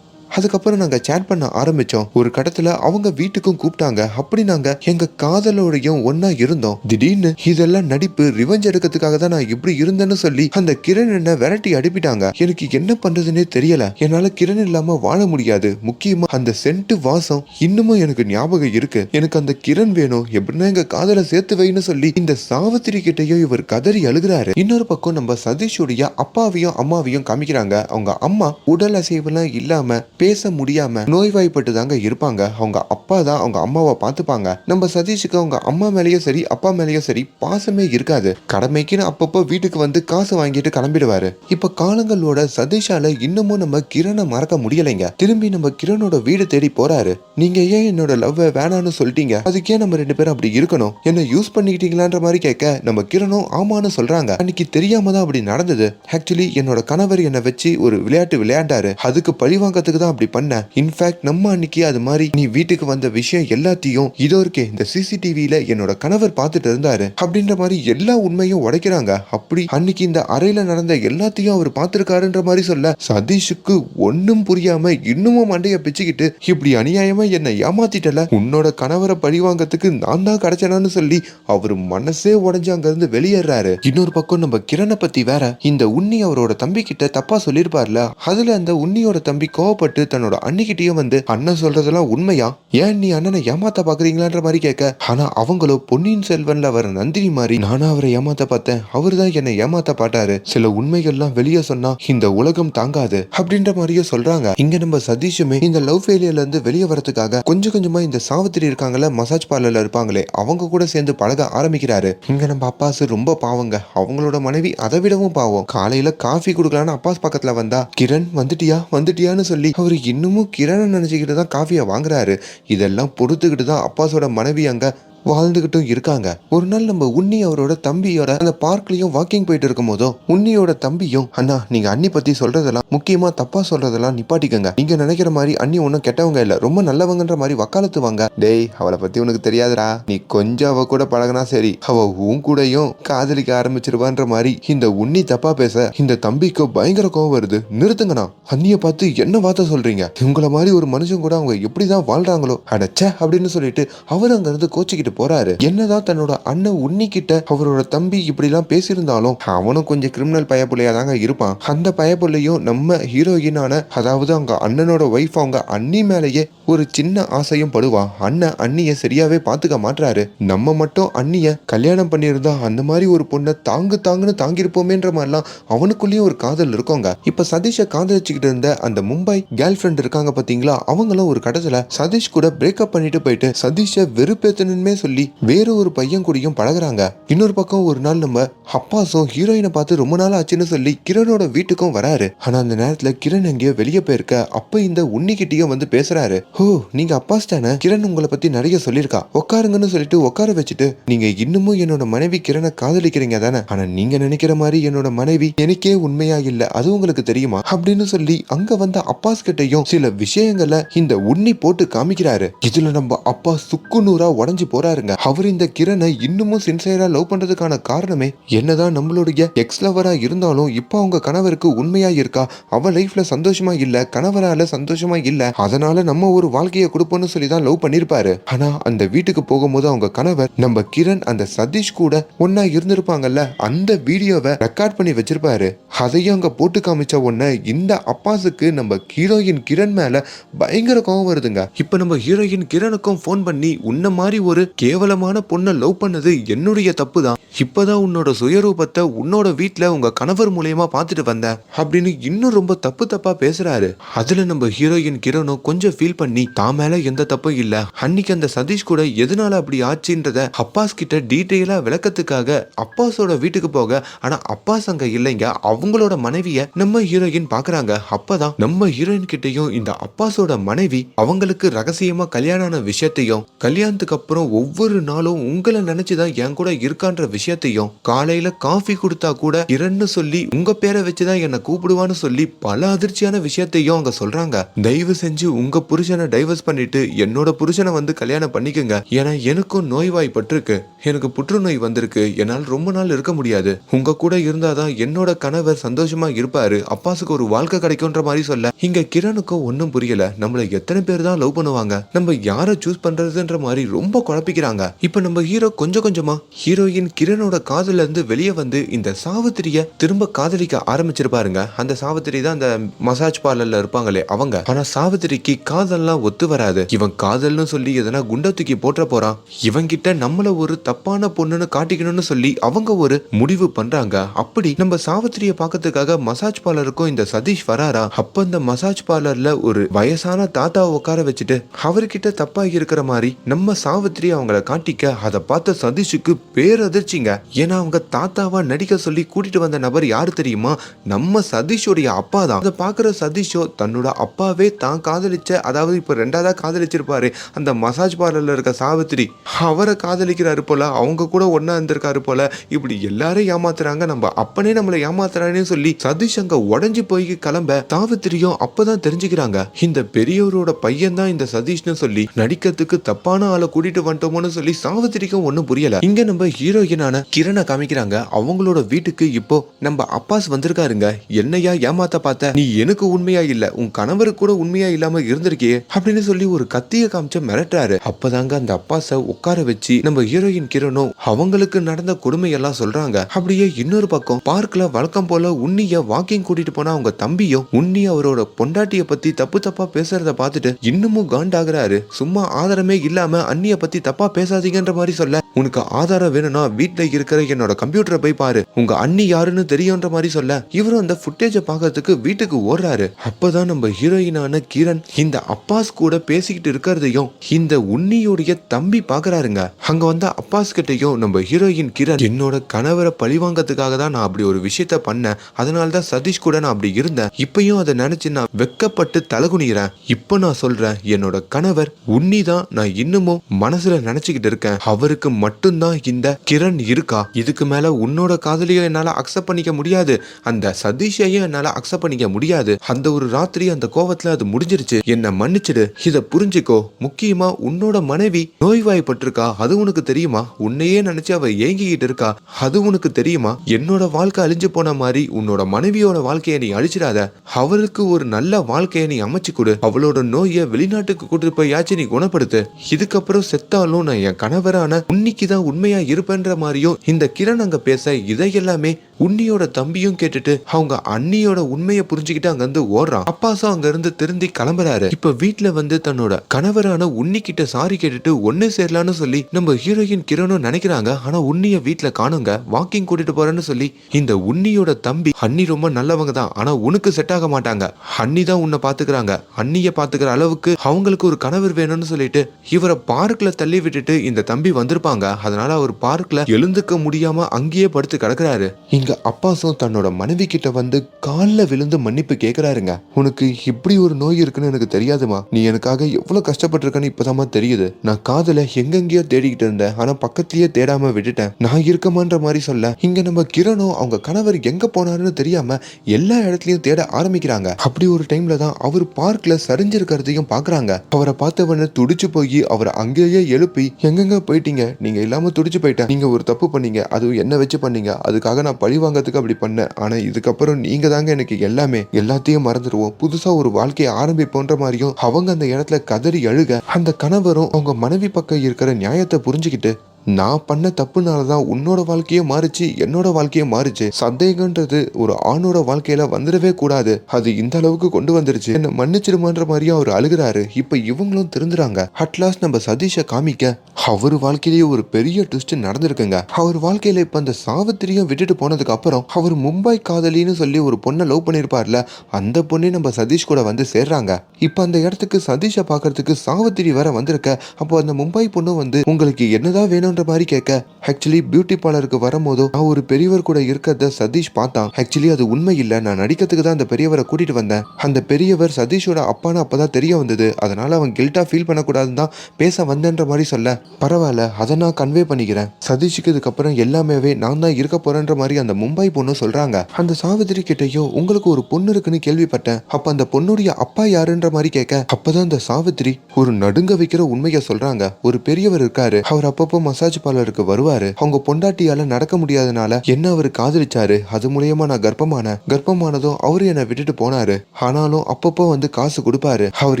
அதுக்கப்புறம் நாங்கள் சேட் பண்ண ஆரம்பிச்சோம். ஒரு கடத்தில் அவங்க வீட்டுக்கும் கூப்பிட்டாங்க. அப்படி நாங்க எங்க காதலோடையும் ஒன்னா இருந்தோம். திடீர்னு இதெல்லாம் நடிப்பு ரிவெஞ்ச் எடுக்கிறதுக்காக தான் நான் இப்படி இருந்தேன்னு சொல்லி அந்த கிரண் என்ன விரட்டி அடிப்பிட்டாங்க. எனக்கு என்ன பண்றதுன்னே தெரியல. என்னால கிரண் இல்லாம வாழ முடியாது. முக்கியமா அந்த சென்ட் வாசம் இன்னமும் எனக்கு ஞாபகம் இருக்கு. எனக்கு அந்த கிரண் வேணும். எப்படின்னா எங்க காதலை சேர்த்து வைன்னு சொல்லி இந்த சாவித்திரி கிட்டயும் இவர் கதறி அழுகுறாரு. இன்னொரு பக்கம் நம்ம சதீஷுடைய அப்பாவையும் அம்மாவையும் காமிக்கிறாங்க. அவங்க அம்மா உடல் அசைவெல்லாம் இல்லாம பேச முடியாம நோய்வாய்ப்பட்டு தாங்க இருப்பாங்க. அவங்க அப்பா தான் அவங்க அம்மாவை பார்த்துப்பாங்க. நம்ம சதீஷுக்கு அவங்க அம்மா மேலேயும் சரி அப்பா மேலேயும் சரி பாசமே இருக்காது. கடமைக்குன்னு அப்பப்போ வீட்டுக்கு வந்து காசு வாங்கிட்டு கிளம்பிடுவாரு. இப்ப காலங்களோட சதீஷால இன்னமும் நம்ம கிரணை மறக்க முடியலைங்க. திரும்பி நம்ம கிரணோட வீடு தேடி போறாரு. நீங்க ஏன் என்னோட லவ்வை வேணான்னு சொல்லிட்டீங்க? அதுக்கே நம்ம ரெண்டு பேரும் அப்படி இருக்கணும். என்ன யூஸ் பண்ணிக்கிட்டீங்களான்ற மாதிரி கேட்க நம்ம கிரணும் ஆமான்னு சொல்றாங்க. அன்னைக்கு தெரியாம தான் அப்படி நடந்தது. ஆக்சுவலி என்னோட கணவர் என்னை வச்சு ஒரு விளையாட்டு விளையாண்டாரு. அதுக்கு பழி வாங்கத்துக்கு தான் அப்படி பண்ண. இன்ஃபேக்ட் நம்ம அன்னைக்கு அது மாதிரி நீ வீட்டுக்கு வந்த விஷயம் எல்லாத்தையும் இதோ இருக்கே இந்த சிசிடிவியில என்னோட கணவர் பார்த்துட்டு இருந்தாரு. அப்படின்ற மாதிரி எல்லா உண்மையும் உடைக்கிறாங்க. அப்படி அன்னைக்கு இந்த அறையில நடந்த எல்லாத்தையும் அவர் பார்த்திருக்காருன்ற மாதிரி சொல்ல சதீஷுக்கு ஒன்னும் புரியாம இன்னமும் மண்டைய பிச்சுக்கிட்டு இப்படி அநியாயமா என்னை ஏமாத்திட்டல. உன்னோட கணவரை பழி வாங்கறதுக்கு நான் தான் கிடைச்சனான்னு சொல்லி அவர் மனசே உடைஞ்சு அங்க இருந்து வெளியேறாரு. இன்னொரு பக்கம் நம்ம கிரணை பத்தி வேற இந்த உன்னி அவரோட தம்பி கிட்ட தப்பா சொல்லியிருப்பார்ல. அதுல அந்த உன்னியோட தம்பி கோவப்பட்டு தன்னோட அண்ணிக்கிட்டயும் வந்து அண்ணன் சொல்றதெல்லாம் உண்மையா? ஏன் நீ அண்ணனை ஏமாத்த பாக்குறீங்களான்ற மாதிரி கேட்க? ஆனா அவங்களோ பொன்னியின் செல்வன்ல வர நந்தினி மாதிரி நானும் அவரை ஏமாத்த பார்த்தேன். அவர் தான் என்னை ஏமாத்த பாட்டாரு. சில உண்மைகள்லாம் வெளியே சொன்னா இந்த உலகம் தாங்காது அப்படின்ற மாதிரியே சொல்றாங்க. இங்க நம்ம சதீஷுமே இந்த லவ் ஃபெயிலியர்ல இருந்து வெளியே வரதுக்காக கொஞ்சம் கொஞ்சமா இந்த சாவித்திரி இருக்காங்கல்ல மசாஜ் பார்லர்ல இருப்பாங்களே அவங்க கூட சேர்ந்து பழக ஆரம்பிக்கிறாரு. இங்க நம்ம அப்பாஸ் ரொம்ப பாவங்க. அவங்களோட மனைவி அதை விடவும் பாவம். காலையில காஃபி கொடுக்கலான்னு அப்பாஸ் பக்கத்துல வந்தா கிரண் வந்துட்டியா? வந்துட்டியான்னு சொல்லி அவர் இன்னமும் கிரணை நினச்சிக்கிட்டு தான் காஃபியை வாங்குறாரு. இதெல்லாம் பொறுத்துக்கிட்டு தான் அப்பாஸோட மனைவி அங்கே வாழ்ந்துகிட்டும் இருக்காங்க. ஒரு நாள் நம்ம உன்னி அவரோட தம்பியோட அந்த பார்க்லயும் வாக்கிங் போயிட்டு இருக்கும் போதும் உன்னியோட தம்பியும் அண்ணா நீங்க அண்ணி பத்தி சொல்றதெல்லாம் முக்கியமா தப்பா சொல்றதெல்லாம் நிப்பாட்டிக்கங்க. நீங்க நினைக்கிற மாதிரி அண்ணி ஒன்றும் கெட்டவங்க இல்ல. ரொம்ப நல்லவங்கன்ற மாதிரி வக்காலத்து வாங்க டேய் அவளை பத்தி உனக்கு தெரியாதுடா. நீ கொஞ்சம் அவ கூட பழகுனா சரி. அவ உன் கூடயும் காதலிக்க ஆரம்பிச்சிருவான்ற மாதிரி இந்த உன்னி தப்பா பேச இந்த தம்பிக்கு பயங்கர கோவம் வருது. நிறுத்துங்கண்ணா. அண்ணிய பார்த்து என்ன வார்த்தை சொல்றீங்க? உங்களை மாதிரி ஒரு மனுஷன் கூட அவங்க எப்படிதான் வாழ்றாங்களோ அடச்சே அப்படின்னு சொல்லிட்டு அவர் அங்கிருந்து கோச்சிக்கிட்டு கோச்சிக்கிட்டு போறாரு. என்னதான் தன்னோட அண்ணன் உன்னிக்கிட்ட அவரோட தம்பி இப்படிலாம் பேசியிருந்தாலும் அவனும் கொஞ்சம் கிரிமினல் பயப்புள்ளையா தாங்க இருப்பான். அந்த பயப்புள்ளையும் நம்ம ஹீரோயினான அதாவது அவங்க அண்ணனோட ஒய்ஃப் அவங்க அண்ணி மேலேயே ஒரு சின்ன ஆசையும் படுவா. அண்ணன் அண்ணிய சரியாவே பாத்துக்க மாட்றாரு. நம்ம மட்டும் அண்ணிய கல்யாணம் பண்ணியிருந்தா அந்த மாதிரி ஒரு பொண்ணை தாங்கு தாங்குன்னு தாங்கியிருப்போமேன்ற மாதிரிலாம் அவனுக்குள்ளேயும் ஒரு காதல் இருக்கோங்க. இப்ப சதீஷை காதலிச்சுக்கிட்டு இருந்த அந்த மும்பை கேர்ள் ஃப்ரெண்ட் இருக்காங்க பாத்தீங்களா? அவங்களும் ஒரு கடத்துல சதீஷ் கூட பிரேக்கப் பண்ணிட்டு போயிட்டு சதீஷை வெறுப்பேத்தணுமே சொல்லி வேற ஒரு பையன் கூடயும் பழகுறாங்க. இன்னொரு பக்கம் ஒரு நாள் நம்ம அப்பாஸும் ஹீரோயினை பார்த்து ரொம்ப நாள் ஆச்சுன்னு சொல்லி கிரணோட வீட்டுக்கும் வராரு. ஆனா அந்த நேரத்துல கிரண் எங்கேயோ வெளியே போயிருக்க அப்ப இந்த உன்னிக்கிட்டயும் வந்து பேசுறாரு. ஹோ நீங்க அப்பாஸ் தானே? கிரண் உங்களை பத்தி நிறைய சொல்லியிருக்கா. உட்காருங்கன்னு சொல்லிட்டு உட்கார வச்சுட்டு நீங்க இன்னமும் என்னோட மனைவி கிரணை காதலிக்கிறீங்க தானே? ஆனா நீங்க நினைக்கிற மாதிரி என்னோட மனைவி எனக்கே உண்மையா இல்ல அது உங்களுக்கு தெரியுமா? அப்படின்னு சொல்லி அங்க வந்த அப்பாஸ் கிட்டயும் சில விஷயங்களை இந்த உன்னி போட்டு காமிக்கிறாரு. இதுல நம்ம அப்பா சுக்கு நூறா உடஞ்சு போறாருங்க அவர் இந்த கிரணை இன்னமும் சின்சையரா லவ் பண்றதுக்கான காரணமே என்னதான் நம்மளுடைய எக்ஸ் லவரா இருந்தாலும் இப்போ அவங்க கணவருக்கு உண்மையா இருக்கா? அவ லைஃப்ல சந்தோஷமா இல்ல கணவரால சந்தோஷமா இல்ல அதனால நம்ம ஒரு வாழ்க்கையை கொடுப்போம்னு சொல்லி தான் லவ் பண்ணிருப்பாரு. ஆனா அந்த வீட்டுக்கு போகும்போது அவங்க கணவர் நம்ம கிரண் அந்த சதீஷ் கூட ஒன்னா இருந்திருப்பாங்கல்ல அந்த வீடியோவை ரெக்கார்ட் பண்ணி வச்சிருப்பாரு. அதையும் அங்க போட்டு காமிச்ச உடனே இந்த அப்பாஸுக்கு நம்ம ஹீரோயின் கிரண் மேல பயங்கர கோவம் வருதுங்க. இப்ப நம்ம ஹீரோயின் கிரணுக்கும் ஃபோன் பண்ணி உன்ன மாதிரி ஒரு கேவலமான பொண்ணை லவ் பண்ணது என்னுடைய தப்பு தான் இப்பதான் உன்னோட சுயரூபத்தை உன்னோட வீட்டில் உங்க கணவர் மூலியமா பார்த்துட்டு வந்த அப்படின்னு இன்னும் ரொம்ப தப்பு தப்பா பேசுறாரு. அதுல நம்ம ஹீரோயின் கிரணும் கொஞ்சம் ஃபீல் பண்ணி தான் மேல எந்த தப்பும் இல்ல. அன்னைக்கு அந்த சதீஷ் கூட எதனால அப்படி ஆச்சுன்றத அப்பாஸ் கிட்ட டீட்டெயிலா விளக்கத்துக்காக அப்பாஸோட வீட்டுக்கு போக ஆனா அப்பாஸ் அங்க இல்லைங்க. அவங்களோட மனைவிய நம்ம ஹீரோயின் பாக்குறாங்க அப்பதான் நம்ம ஹீரோயின் கிட்டையும் இந்த அப்பாஸோட மனைவி அவங்களுக்கு ரகசியமா கல்யாணம் ஆன விஷயத்தையும் கல்யாணத்துக்கு அப்புறம் ஒவ்வொரு ஒவ்வொரு நாளும் உங்களை நினைச்சுதான் என் கூட இருக்கான்ற விஷயத்தையும் காலையில காஃபி கொடுத்தா கூட இரண்டு சொல்லி உங்க பேரை வச்சுதான் என்ன கூப்பிடுவான்னு சொல்லி பல அதிர்ச்சியான விஷயத்தையும் அவங்க சொல்றாங்க. தயவு செஞ்சு உங்க புருஷனை டைவர்ஸ் பண்ணிட்டு என்னோட புருஷனை வந்து கல்யாணம் பண்ணிக்கோங்க. ஏன்னா எனக்கும் நோய்வாய்ப்பட்டிருக்கு. எனக்கு புற்றுநோய் வந்திருக்கு. என்னால் ரொம்ப நாள் இருக்க முடியாது. உங்க கூட இருந்தாதான் என்னோட கணவர் சந்தோஷமா இருப்பாரு. அப்பாசுக்கு ஒரு வாழ்க்கை கிடைக்கும்ன்ற மாதிரி சொல்ல. இங்க கிரணுக்கும் ஒன்றும் புரியல. நம்மள எத்தனை பேர் தான் லவ் பண்ணுவாங்க. நம்ம யாரை சூஸ் பண்றதுன்ற மாதிரி ரொம்ப குழப்பிக்கிறாங்க இப்போ நம்ம ஹீரோ கொஞ்சம் கொஞ்சமா ஹீரோயின் கிரணோட காதல இருந்து வெளியே வந்து இந்த சாவித்திரிய திரும்ப காதலிக்க ஆரம்பிச்சிருப்பாருங்க அந்த சாவித்திரி தான் அந்த மசாஜ் பார்லர்ல இருப்பாங்களே அவங்க. ஆனா சாவித்திரிக்கு காதல்லாம் ஒத்து வராது. இவன் காதல்னு சொல்லி எதனா குண்டை தூக்கி போட்டுற போறான். இவன் கிட்ட நம்மள ஒரு தப்பான பொண்ணுன்னு காட்டிக்கணும்னு சொல்லி அவங்க ஒரு முடிவு பண்றாங்க. அப்படி நம்ம சாவித்திரிய பார்க்கறதுக்காக மசாஜ் பார்லருக்கும் இந்த சதீஷ் வராரா? அப்ப இந்த மசாஜ் பார்லர்ல ஒரு வயசான தாத்தாவை உட்கார வச்சுட்டு அவர்கிட்ட தப்பா இருக்கிற மாதிரி நம்ம சாவித்திரி அவங்க அவங்கள காட்டிக்க அதை பார்த்த சதீஷுக்கு பேரதிர்ச்சிங்க. ஏன்னா அவங்க தாத்தாவா நடிக்க சொல்லி கூட்டிட்டு வந்த நபர் யாரு தெரியுமா? நம்ம சதீஷோடைய அப்பா தான். அதை பார்க்குற சதீஷோ தன்னோட அப்பாவே தான் காதலிச்ச அதாவது இப்போ ரெண்டாவதா காதலிச்சிருப்பாரு அந்த மசாஜ் பார்லர்ல இருக்க சாவித்திரி. அவரை காதலிக்கிறாரு போல அவங்க கூட ஒன்னா இருந்திருக்காரு போல இப்படி எல்லாரும் ஏமாத்துறாங்க. நம்ம அப்பனே நம்மளை ஏமாத்துறானே சொல்லி சதீஷ் அங்க உடஞ்சி போய் கிளம்ப சாவித்திரியும் அப்பதான் தெரிஞ்சுக்கிறாங்க. இந்த பெரியவரோட பையன் தான் இந்த சதீஷ்னு சொல்லி நடிக்கிறதுக்கு தப்பான ஆளை கூட்டிட்டு வந்துட்டோமோன்னு சொல்லி சாவித்திரிக்கும் ஒண்ணும் புரியல. இங்க நம்ம ஹீரோயினான கிரணை காமிக்கிறாங்க. அவங்களோட வீட்டுக்கு இப்போ நம்ம அப்பாஸ் வந்திருக்காருங்க. என்னையா ஏமாத்த பார்த்த? நீ எனக்கு உண்மையா இல்ல உன் கணவருக்கு கூட உண்மையா இல்லாம இருந்திருக்கே அப்படின்னு சொல்லி ஒரு கத்திய காமிச்ச மிரட்டுறாரு. அப்பதாங்க அந்த அப்பாஸ உட்கார வச்சு நம்ம ஹீரோயின் கிரணும் அவங்களுக்கு நடந்த கொடுமையெல்லாம் சொல்றாங்க. அப்படியே இன்னொரு பக்கம் பார்க்ல வழக்கம் போல உன்னிய வாக்கிங் கூட்டிட்டு போனா அவங்க தம்பியும் உன்னி அவரோட பொண்டாட்டிய பத்தி தப்பு தப்பா பேசுறத பார்த்துட்டு இன்னமும் காண்டாகிறாரு. சும்மா ஆதாரமே இல்லாம அன்னிய பத்தி தப்பா பேசாதீங்கன்ற மாதிரி சொல்ல. உனக்கு ஆதாரம் வேணும்னா வீட்டுல இருக்கிற என்னோட கம்ப்யூட்டரை போய் பாரு. உங்க அண்ணி யாருன்னு தெரியும்ன்ற மாதிரி சொல்ல. இவரும் அந்த ஃபுட்டேஜை பார்க்கறதுக்கு வீட்டுக்கு ஓடுறாரு. அப்பதான் நம்ம ஹீரோயினான கிரண் இந்த அப்பாஸ் கூட பேசிக்கிட்டு இருக்கிறதையும் இந்த உன்னியுடைய தம்பி பாக்குறாருங்க அங்க வந்த அப்பாஸ் கிட்டயும் நம்ம ஹீரோயின் கிரண் என்னோட கணவரை பழிவாங்கறதுக்காக தான் நான் அப்படி ஒரு விஷயத்த பண்ணேன். அதனால தான் சதீஷ் கூட நான் அப்படி இருந்தேன். இப்பயும் அதை நினைச்சு நான் வெக்கப்பட்டு தலகுனிகிறேன் இப்போ நான் சொல்றேன் என்னோட கணவர் உன்னி தான் நான் இன்னமும் மனசுல நினைச்சுக்கிட்டு இருக்கேன். அவருக்கு மட்டும்தான் இந்த கிரண் இருக்கா? இதுக்கு மேல உன்னோட காதலியை என்னால அக்செப்ட் பண்ணிக்க முடியாது. அந்த சதீஷையும் என்னால அக்செப்ட் பண்ணிக்க முடியாது. அந்த ஒரு ராத்திரி அந்த கோவத்துல அது முடிஞ்சிருச்சு. என்ன மன்னிச்சிடு. இத புரிஞ்சுக்கோ. முக்கியமா உன்னோட மனைவி நோய்வாய்ப்பட்டிருக்கா? அது உனக்கு தெரியுமா? உன்னையே நினைச்சு அவ ஏங்கிக்கிட்டு இருக்கா? அது உனக்கு தெரியுமா? என்னோட வாழ்க்கை அழிஞ்சு போன மாதிரி உன்னோட மனைவியோட வாழ்க்கையை நீ அழிச்சிடாத. அவளுக்கு ஒரு நல்ல வாழ்க்கையை நீ அமைச்சு கொடு. அவளோட நோயை வெளிநாட்டுக்கு கூட்டிட்டு போயாச்சு நீ குணப்படுத்து. இதுக்கப்புறம் செத்தாலும் நான் என் கணவரான உன்னிக்கு தான் உண்மையா இருப்பேன்ற மாதிரியும் இந்த கிரண் அங்க பேச இதையெல்லாமே உன்னியோட தம்பியும் கேட்டுட்டு அவங்க அண்ணியோட உண்மையை புரிஞ்சுக்கிட்டு அங்க இருந்து ஓடுறான். அப்பாசும் அங்க இருந்து திருந்தி கிளம்புறாரு. இப்ப வீட்டுல வந்து தன்னோட கணவரான உன்னி கிட்ட சாரி கேட்டுட்டு ஒண்ணு சேரலான்னு சொல்லி நம்ம ஹீரோயின் கிரணும் நினைக்கிறாங்க. ஆனா உன்னிய வீட்டுல காணுங்க. வாக்கிங் கூட்டிட்டு போறேன்னு சொல்லி இந்த உன்னியோட தம்பி அண்ணி ரொம்ப நல்லவங்க தான். ஆனா உனக்கு செட் ஆக மாட்டாங்க. அண்ணி தான் உன்னை பாத்துக்கிறாங்க. அண்ணிய பாத்துக்கிற அளவுக்கு அவங்களுக்கு ஒரு கணவர் வேணும்னு சொல்லிட்டு இவரை பார்க்ல தள்ளி விட்டுட்டு இந்த தம்பி வந்திருப்பாங்க. அதனால அவர் பார்க்ல எழுந்துக்க முடியாம அங்கேயே படுத்து கிடக்குறாரு. இங்க அப்பாசும் தன்னோட மனைவி கிட்ட வந்து காலில் விழுந்து மன்னிப்பு கேட்குறாருங்க உனக்கு இப்படி ஒரு நோய் இருக்குன்னு எனக்கு தெரியாதுமா. நீ எனக்காக எவ்வளவு கஷ்டப்பட்டிருக்கன்னு இப்பதாம்மா தெரியுது. நான் காதல எங்கெங்கேயோ தேடிக்கிட்டு இருந்தேன். ஆனா பக்கத்துலயே தேடாம விட்டுட்டேன். நான் இருக்கமான்ற மாதிரி சொல்ல இங்க நம்ம கிரணும் அவங்க கணவர் எங்க போனாருன்னு தெரியாம எல்லா இடத்துலயும் தேட ஆரம்பிக்கிறாங்க. அப்படி ஒரு டைம்ல தான் அவர் பார்க்ல சரிஞ்சிருக்கிறதையும் பாக்குறாங்க. அவரை பார்த்தவன துடிச்சு போய் அவரை அங்கேயே எழுப்பி எங்கெங்க போயிட்டீங்க? நீங்க இல்லாம துடிச்சு போயிட்டேன். நீங்க ஒரு தப்பு பண்ணீங்க. அதுவும் என்ன வச்சு பண்ணீங்க? அதுக்காக நான் பழி வாங்கறதுக்கு அப்படி பண்ணேன் ஆனா இதுக்கப்புறம் நீங்க தாங்க எனக்கு எல்லாமே. எல்லாத்தையும் மறந்துடுவோம். புதுசா ஒரு வாழ்க்கையை ஆரம்பிப்போன்ற மாதிரியும் அவங்க அந்த இடத்துல கதறி அழுக அந்த கணவரும் அவங்க மனைவி பக்கம் இருக்கிற நியாயத்தை புரிஞ்சுக்கிட்டு நான் பண்ண தப்புனால தான் உன்னோட வாழ்க்கையே மாறிச்சு என்னோட வாழ்க்கையே மாறிச்சு. சந்தேகன்றது ஒரு ஆணோட வாழ்க்கையில வந்துடவே கூடாது. அது இந்த அளவுக்கு கொண்டு வந்துருச்சு. என்ன மன்னிச்சிருமான்ற மாதிரியும் அவர் அழுகுறாரு. இப்ப இவங்களும் திருந்துறாங்க. அட்லாஸ்ட் நம்ம சதீஷை காமிக்க அவர் வாழ்க்கையிலேயே ஒரு பெரிய ட்விஸ்ட் நடந்திருக்குங்க. அவர் வாழ்க்கையில இப்ப அந்த சாவித்திரியும் விட்டுட்டு போனதுக்கு அப்புறம் அவர் மும்பை காதலின்னு சொல்லி ஒரு பொண்ணை லவ் பண்ணிருப்பார்ல அந்த பொண்ணே நம்ம சதீஷ் கூட வந்து சேர்றாங்க. இப்ப அந்த இடத்துக்கு சதீஷை பார்க்கறதுக்கு சாவித்திரி வேற வந்திருக்க. அப்போ அந்த மும்பை பொண்ணு வந்து உங்களுக்கு என்னதான் வேணும்ன்ற மாதிரி கேட்க ஆக்சுவலி பியூட்டி பார்லருக்கு வரும்போதோ நான் ஒரு பெரியவர் கூட இருக்கிறத சதீஷ் பார்த்தான். ஆக்சுவலி அது உண்மை இல்ல நான் நடிக்கிறதுக்கு தான் அந்த பெரியவரை கூட்டிட்டு வந்தேன். அந்த பெரியவர் சதீஷோட அப்பான்னு அப்பதான் தெரிய வந்தது. அதனால அவன் கில்ட்டா ஃபீல் பண்ணக்கூடாதுன்னு தான் பேச வந்தேன்ற மாதிரி சொல்ல பரவாயில்ல அதை நான் கன்வே பண்ணிக்கிறேன். சதீஷுக்கு இதுக்கப்புறம் எல்லாமே நான் தான் இருக்க போறேன்ற மாதிரி அந்த மும்பை பொண்ணு சொல்றாங்க. அந்த சாவித்திரி கிட்டயோ உங்களுக்கு ஒரு பொண்ணு இருக்குன்னு கேள்விப்பட்டேன். அப்ப அந்த பொண்ணுடைய அப்பா யாருன்ற மாதிரி கேட்க அப்பதான் அந்த சாவித்திரி ஒரு நடுங்க வைக்கிற உண்மையை சொல்றாங்க. ஒரு பெரியவர் இருக்காரு. அவர் அப்பப்போ மசாஜ் மசாஜ் பார்லருக்கு வருவாரு. அவங்க பொண்டாட்டியால நடக்க முடியாதனால என்ன அவர் காதலிச்சாரு? அது மூலியமா நான் கர்ப்பமான கர்ப்பமானதும் அவரு என்னை விட்டுட்டு போனாரு. ஆனாலும் அப்பப்போ வந்து காசு கொடுப்பாரு. அவர்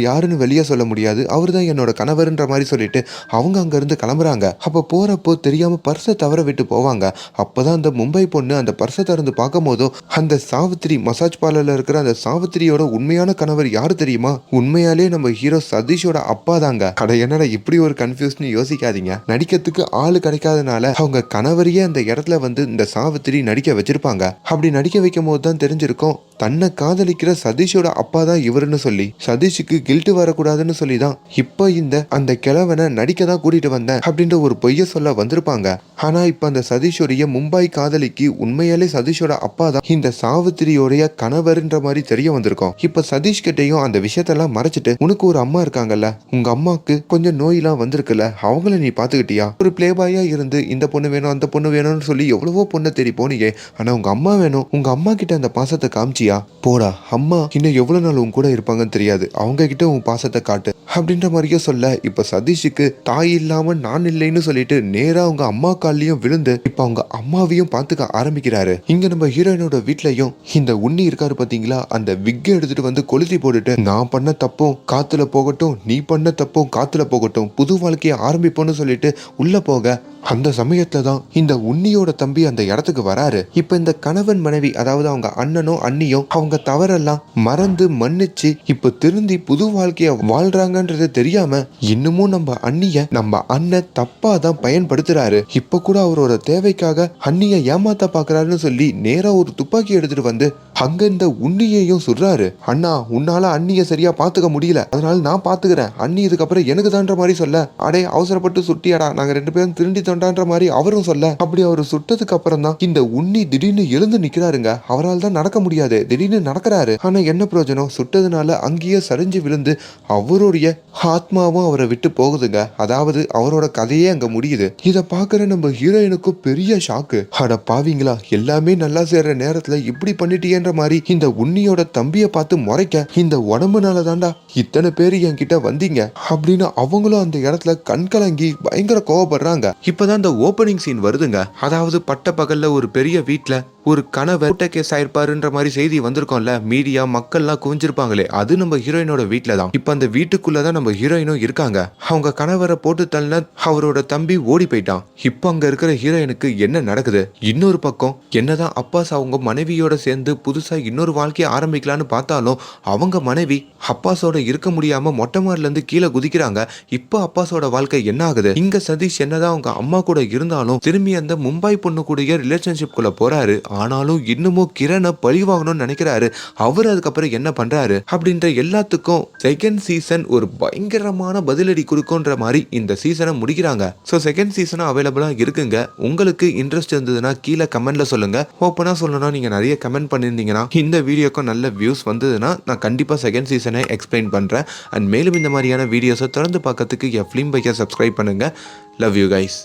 யாருன்னு வெளியே சொல்ல முடியாது. அவர் தான் என்னோட கணவர்ன்ற மாதிரி சொல்லிட்டு அவங்க அங்க இருந்து கிளம்புறாங்க. அப்ப போறப்போ தெரியாம பர்ஸை தவற விட்டு போவாங்க. அப்பதான் அந்த மும்பை பொண்ணு அந்த பர்ஸை திறந்து பார்க்கும் போதும் அந்த சாவித்திரி மசாஜ் பார்லர்ல இருக்கிற அந்த சாவித்திரியோட உண்மையான கணவர் யாரு தெரியுமா? உண்மையாலே நம்ம ஹீரோ சதீஷோட அப்பா தாங்க அட என்னடா இப்படி ஒரு கன்ஃபியூஸ்னு யோசிக்காதீங்க. நடிக்கிறதுக்கு ஆளு கிடைக்காதனால அவங்க கணவரையே அந்த இடத்துல வந்து இந்த சாவித்திரி நடிக்க வச்சிருப்பாங்க. அப்படி நடிக்க வைக்கும் போது தான் தெரிஞ்சிருக்கும் தன்னை காதலிக்கிற சதீஷோட அப்பா தான் இவருன்னு சொல்லி சதீஷுக்கு கில்ட்டு வரக்கூடாதுன்னு சொல்லி தான் இப்போ இந்த அந்த கிழவனை நடிக்க தான் கூட்டிட்டு வந்தேன் அப்படின்ற ஒரு பொய்ய சொல்ல வந்திருப்பாங்க. ஆனா இப்ப அந்த சதீஷோடைய மும்பை காதலிக்கு உண்மையாலே சதீஷோட அப்பா தான் இந்த சாவித்திரியோடைய கணவர்ன்ற மாதிரி தெரிய வந்திருக்கும். இப்ப சதீஷ் கிட்டயும் அந்த விஷயத்தெல்லாம் மறைச்சிட்டு உனக்கு ஒரு அம்மா இருக்காங்கல்ல உங்க அம்மாக்கு கொஞ்சம் நோயெல்லாம் வந்திருக்குல்ல அவங்கள நீ பாத்துக்கிட்டியா ஒரு ப்ளே பாயாக இருந்து இந்த பொண்ணு வேணும் அந்த பொண்ணு வேணும்னு சொல்லி எவ்வளவோ பொண்ணை தேடி போனீங்க. ஆனால் உங்கள் அம்மா வேணும். உங்கள் அம்மா கிட்ட அந்த பாசத்தை காமிச்சியா? போடா அம்மா இன்னும் எவ்வளோ நாள் உன் கூட இருப்பாங்கன்னு தெரியாது. அவங்க கிட்ட உன் பாசத்தை காட்டு. அப்படின்ற மாதிரியே சொல்ல இப்போ சதீஷுக்கு தாய் இல்லாமல் நான் இல்லைன்னு சொல்லிட்டு நேராக அவங்க அம்மா கால்லையும் விழுந்து இப்போ அவங்க அம்மாவையும் பார்த்துக்க ஆரம்பிக்கிறாரு. இங்கே நம்ம ஹீரோயினோட வீட்லையும் இந்த உண்ணி இருக்காரு பார்த்தீங்களா அந்த விக்கை எடுத்துட்டு வந்து கொளுத்தி போட்டுட்டு நான் பண்ண தப்பும் காத்துல போகட்டும் நீ பண்ண தப்பும் காத்துல போகட்டும் புது வாழ்க்கையை ஆரம்பிப்போம்னு சொல்லிட்டு உள்ள போக அந்த சமயத்துல தான் இந்த உன்னியோட தம்பி அந்த இடத்துக்கு வராரு. இப்ப இந்த கணவன் மனைவி அதாவது அவங்க அண்ணனோ அண்ணியோ அவங்க தவறெல்லாம் மறந்து மன்னிச்சு இப்ப திருந்தி புது வாழ்க்கைய வாழ்றாங்கன்றது தெரியாம இன்னமும் நம்ம அண்ணிய நம்ம அண்ணன் தப்பா தான் பயன்படுத்துறாரு. இப்ப கூட அவரோட தேவைக்காக அண்ணிய ஏமாத்த பாக்குறாருன்னு சொல்லி நேரா ஒரு துப்பாக்கி எடுத்துட்டு வந்து அங்க இந்த உன்னியையும் சுடுறாரு அண்ணா உன்னால அண்ணிய சரியா பாத்துக்க முடியல. அதனால நான் பாத்துக்கிறேன். அண்ணி இதுக்கப்புறம் எனக்கு தான்ற மாதிரி சொல்ல. அடே அவசரப்பட்டு சுட்டியாடா. நாங்க ரெண்டு பேரும் திருண்டி தொண்டான்ற மாதிரி அவரும் சொல்ல. அப்படி அவர் சுட்டதுக்கு அப்புறம் தான் இந்த உண்ணி திடீர்னு எழுந்து நிக்கிறாருங்க. அவரால் தான் நடக்க முடியாது. திடீர்னு நடக்கிறாரு. ஆனா என்ன பிரயோஜனம்? சுட்டதுனால அங்கேயே சரிஞ்சு விழுந்து அவருடைய ஆத்மாவும் அவரை விட்டு போகுதுங்க. அதாவது அவரோட கதையே அங்க முடியுது. இத பாக்குற நம்ம ஹீரோயினுக்கும் பெரிய ஷாக்கு அட பாவிங்களா? எல்லாமே நல்லா சேர்ற நேரத்துல இப்படி பண்ணிட்டியேன்ற மாதிரி இந்த உன்னியோட தம்பியை பார்த்து முறைக்க இந்த உடம்புனால தாண்டா இத்தனை பேர் என்கிட்ட வந்தீங்க அப்படின்னு அவங்களும் அந்த இடத்துல கண் கலங்கி பயங்கர கோவப்படுறாங்க. இப்பதான் இந்த ஓப்பனிங் சீன் வருதுங்க. அதாவது பட்ட பகல்ல ஒரு பெரிய வீட்டுல ஒரு கணவர் கூட்ட கேஸ் ஆயிருப்பாருன்ற மாதிரி செய்தி வந்திருக்கோம்ல. மீடியா மக்கள்லாம் குவிஞ்சிருப்பாங்களே. அது நம்ம ஹீரோயினோட வீட்டில தான் இப்ப அந்த வீட்டுக்குள்ள தான் நம்ம ஹீரோயினும் இருக்காங்க. அவங்க கணவரை போட்டு தள்ளின அவரோட தம்பி ஓடி போயிட்டான். இப்போ அங்க இருக்கிற ஹீரோயினுக்கு என்ன நடக்குது? இன்னொரு பக்கம் என்னதான் அப்பாஸ் அவங்க மனைவியோட சேர்ந்து புது புதுசாக இன்னொரு வாழ்க்கையை ஆரம்பிக்கலான்னு பார்த்தாலும் அவங்க மனைவி அப்பாஸோட இருக்க முடியாமல் மொட்டை மாடில இருந்து கீழே குதிக்கிறாங்க. இப்போ அப்பாஸோட வாழ்க்கை என்ன ஆகுது? இங்கே சதீஷ் என்னதான் அவங்க அம்மா கூட இருந்தாலும் திரும்பி அந்த மும்பை பொண்ணு கூடிய ரிலேஷன்ஷிப் குள்ள போறாரு. ஆனாலும் இன்னமும் கிரணை பழி வாங்கணும்னு நினைக்கிறாரு. அவர் அதுக்கப்புறம் என்ன பண்றாரு? அப்படின்ற எல்லாத்துக்கும் செகண்ட் சீசன் ஒரு பயங்கரமான பதிலடி கொடுக்குன்ற மாதிரி இந்த சீசனை முடிக்கிறாங்க. ஸோ செகண்ட் சீசனும் அவைலபிளா இருக்குங்க. உங்களுக்கு இன்ட்ரெஸ்ட் இருந்ததுன்னா கீழே கமெண்ட்ல சொல்லுங்க. ஓப்பனா சொல்லணும்னா நீங்க நிறைய கமெண்ட் பார்த்தீங்கன்னா இந்த வீடியோக்கும் நல்ல வியூஸ் வந்ததுன்னா நான் கண்டிப்பாக செகண்ட் சீசனை எக்ஸ்பிளைன் பண்ணுறேன் அண்ட் மேலும் இந்த மாதிரியான வீடியோஸை தொடர்ந்து பார்க்கறதுக்கு என் ஃபிலிம் பைக்கை சப்ஸ்கிரைப் பண்ணுங்கள் லவ் யூ கைஸ்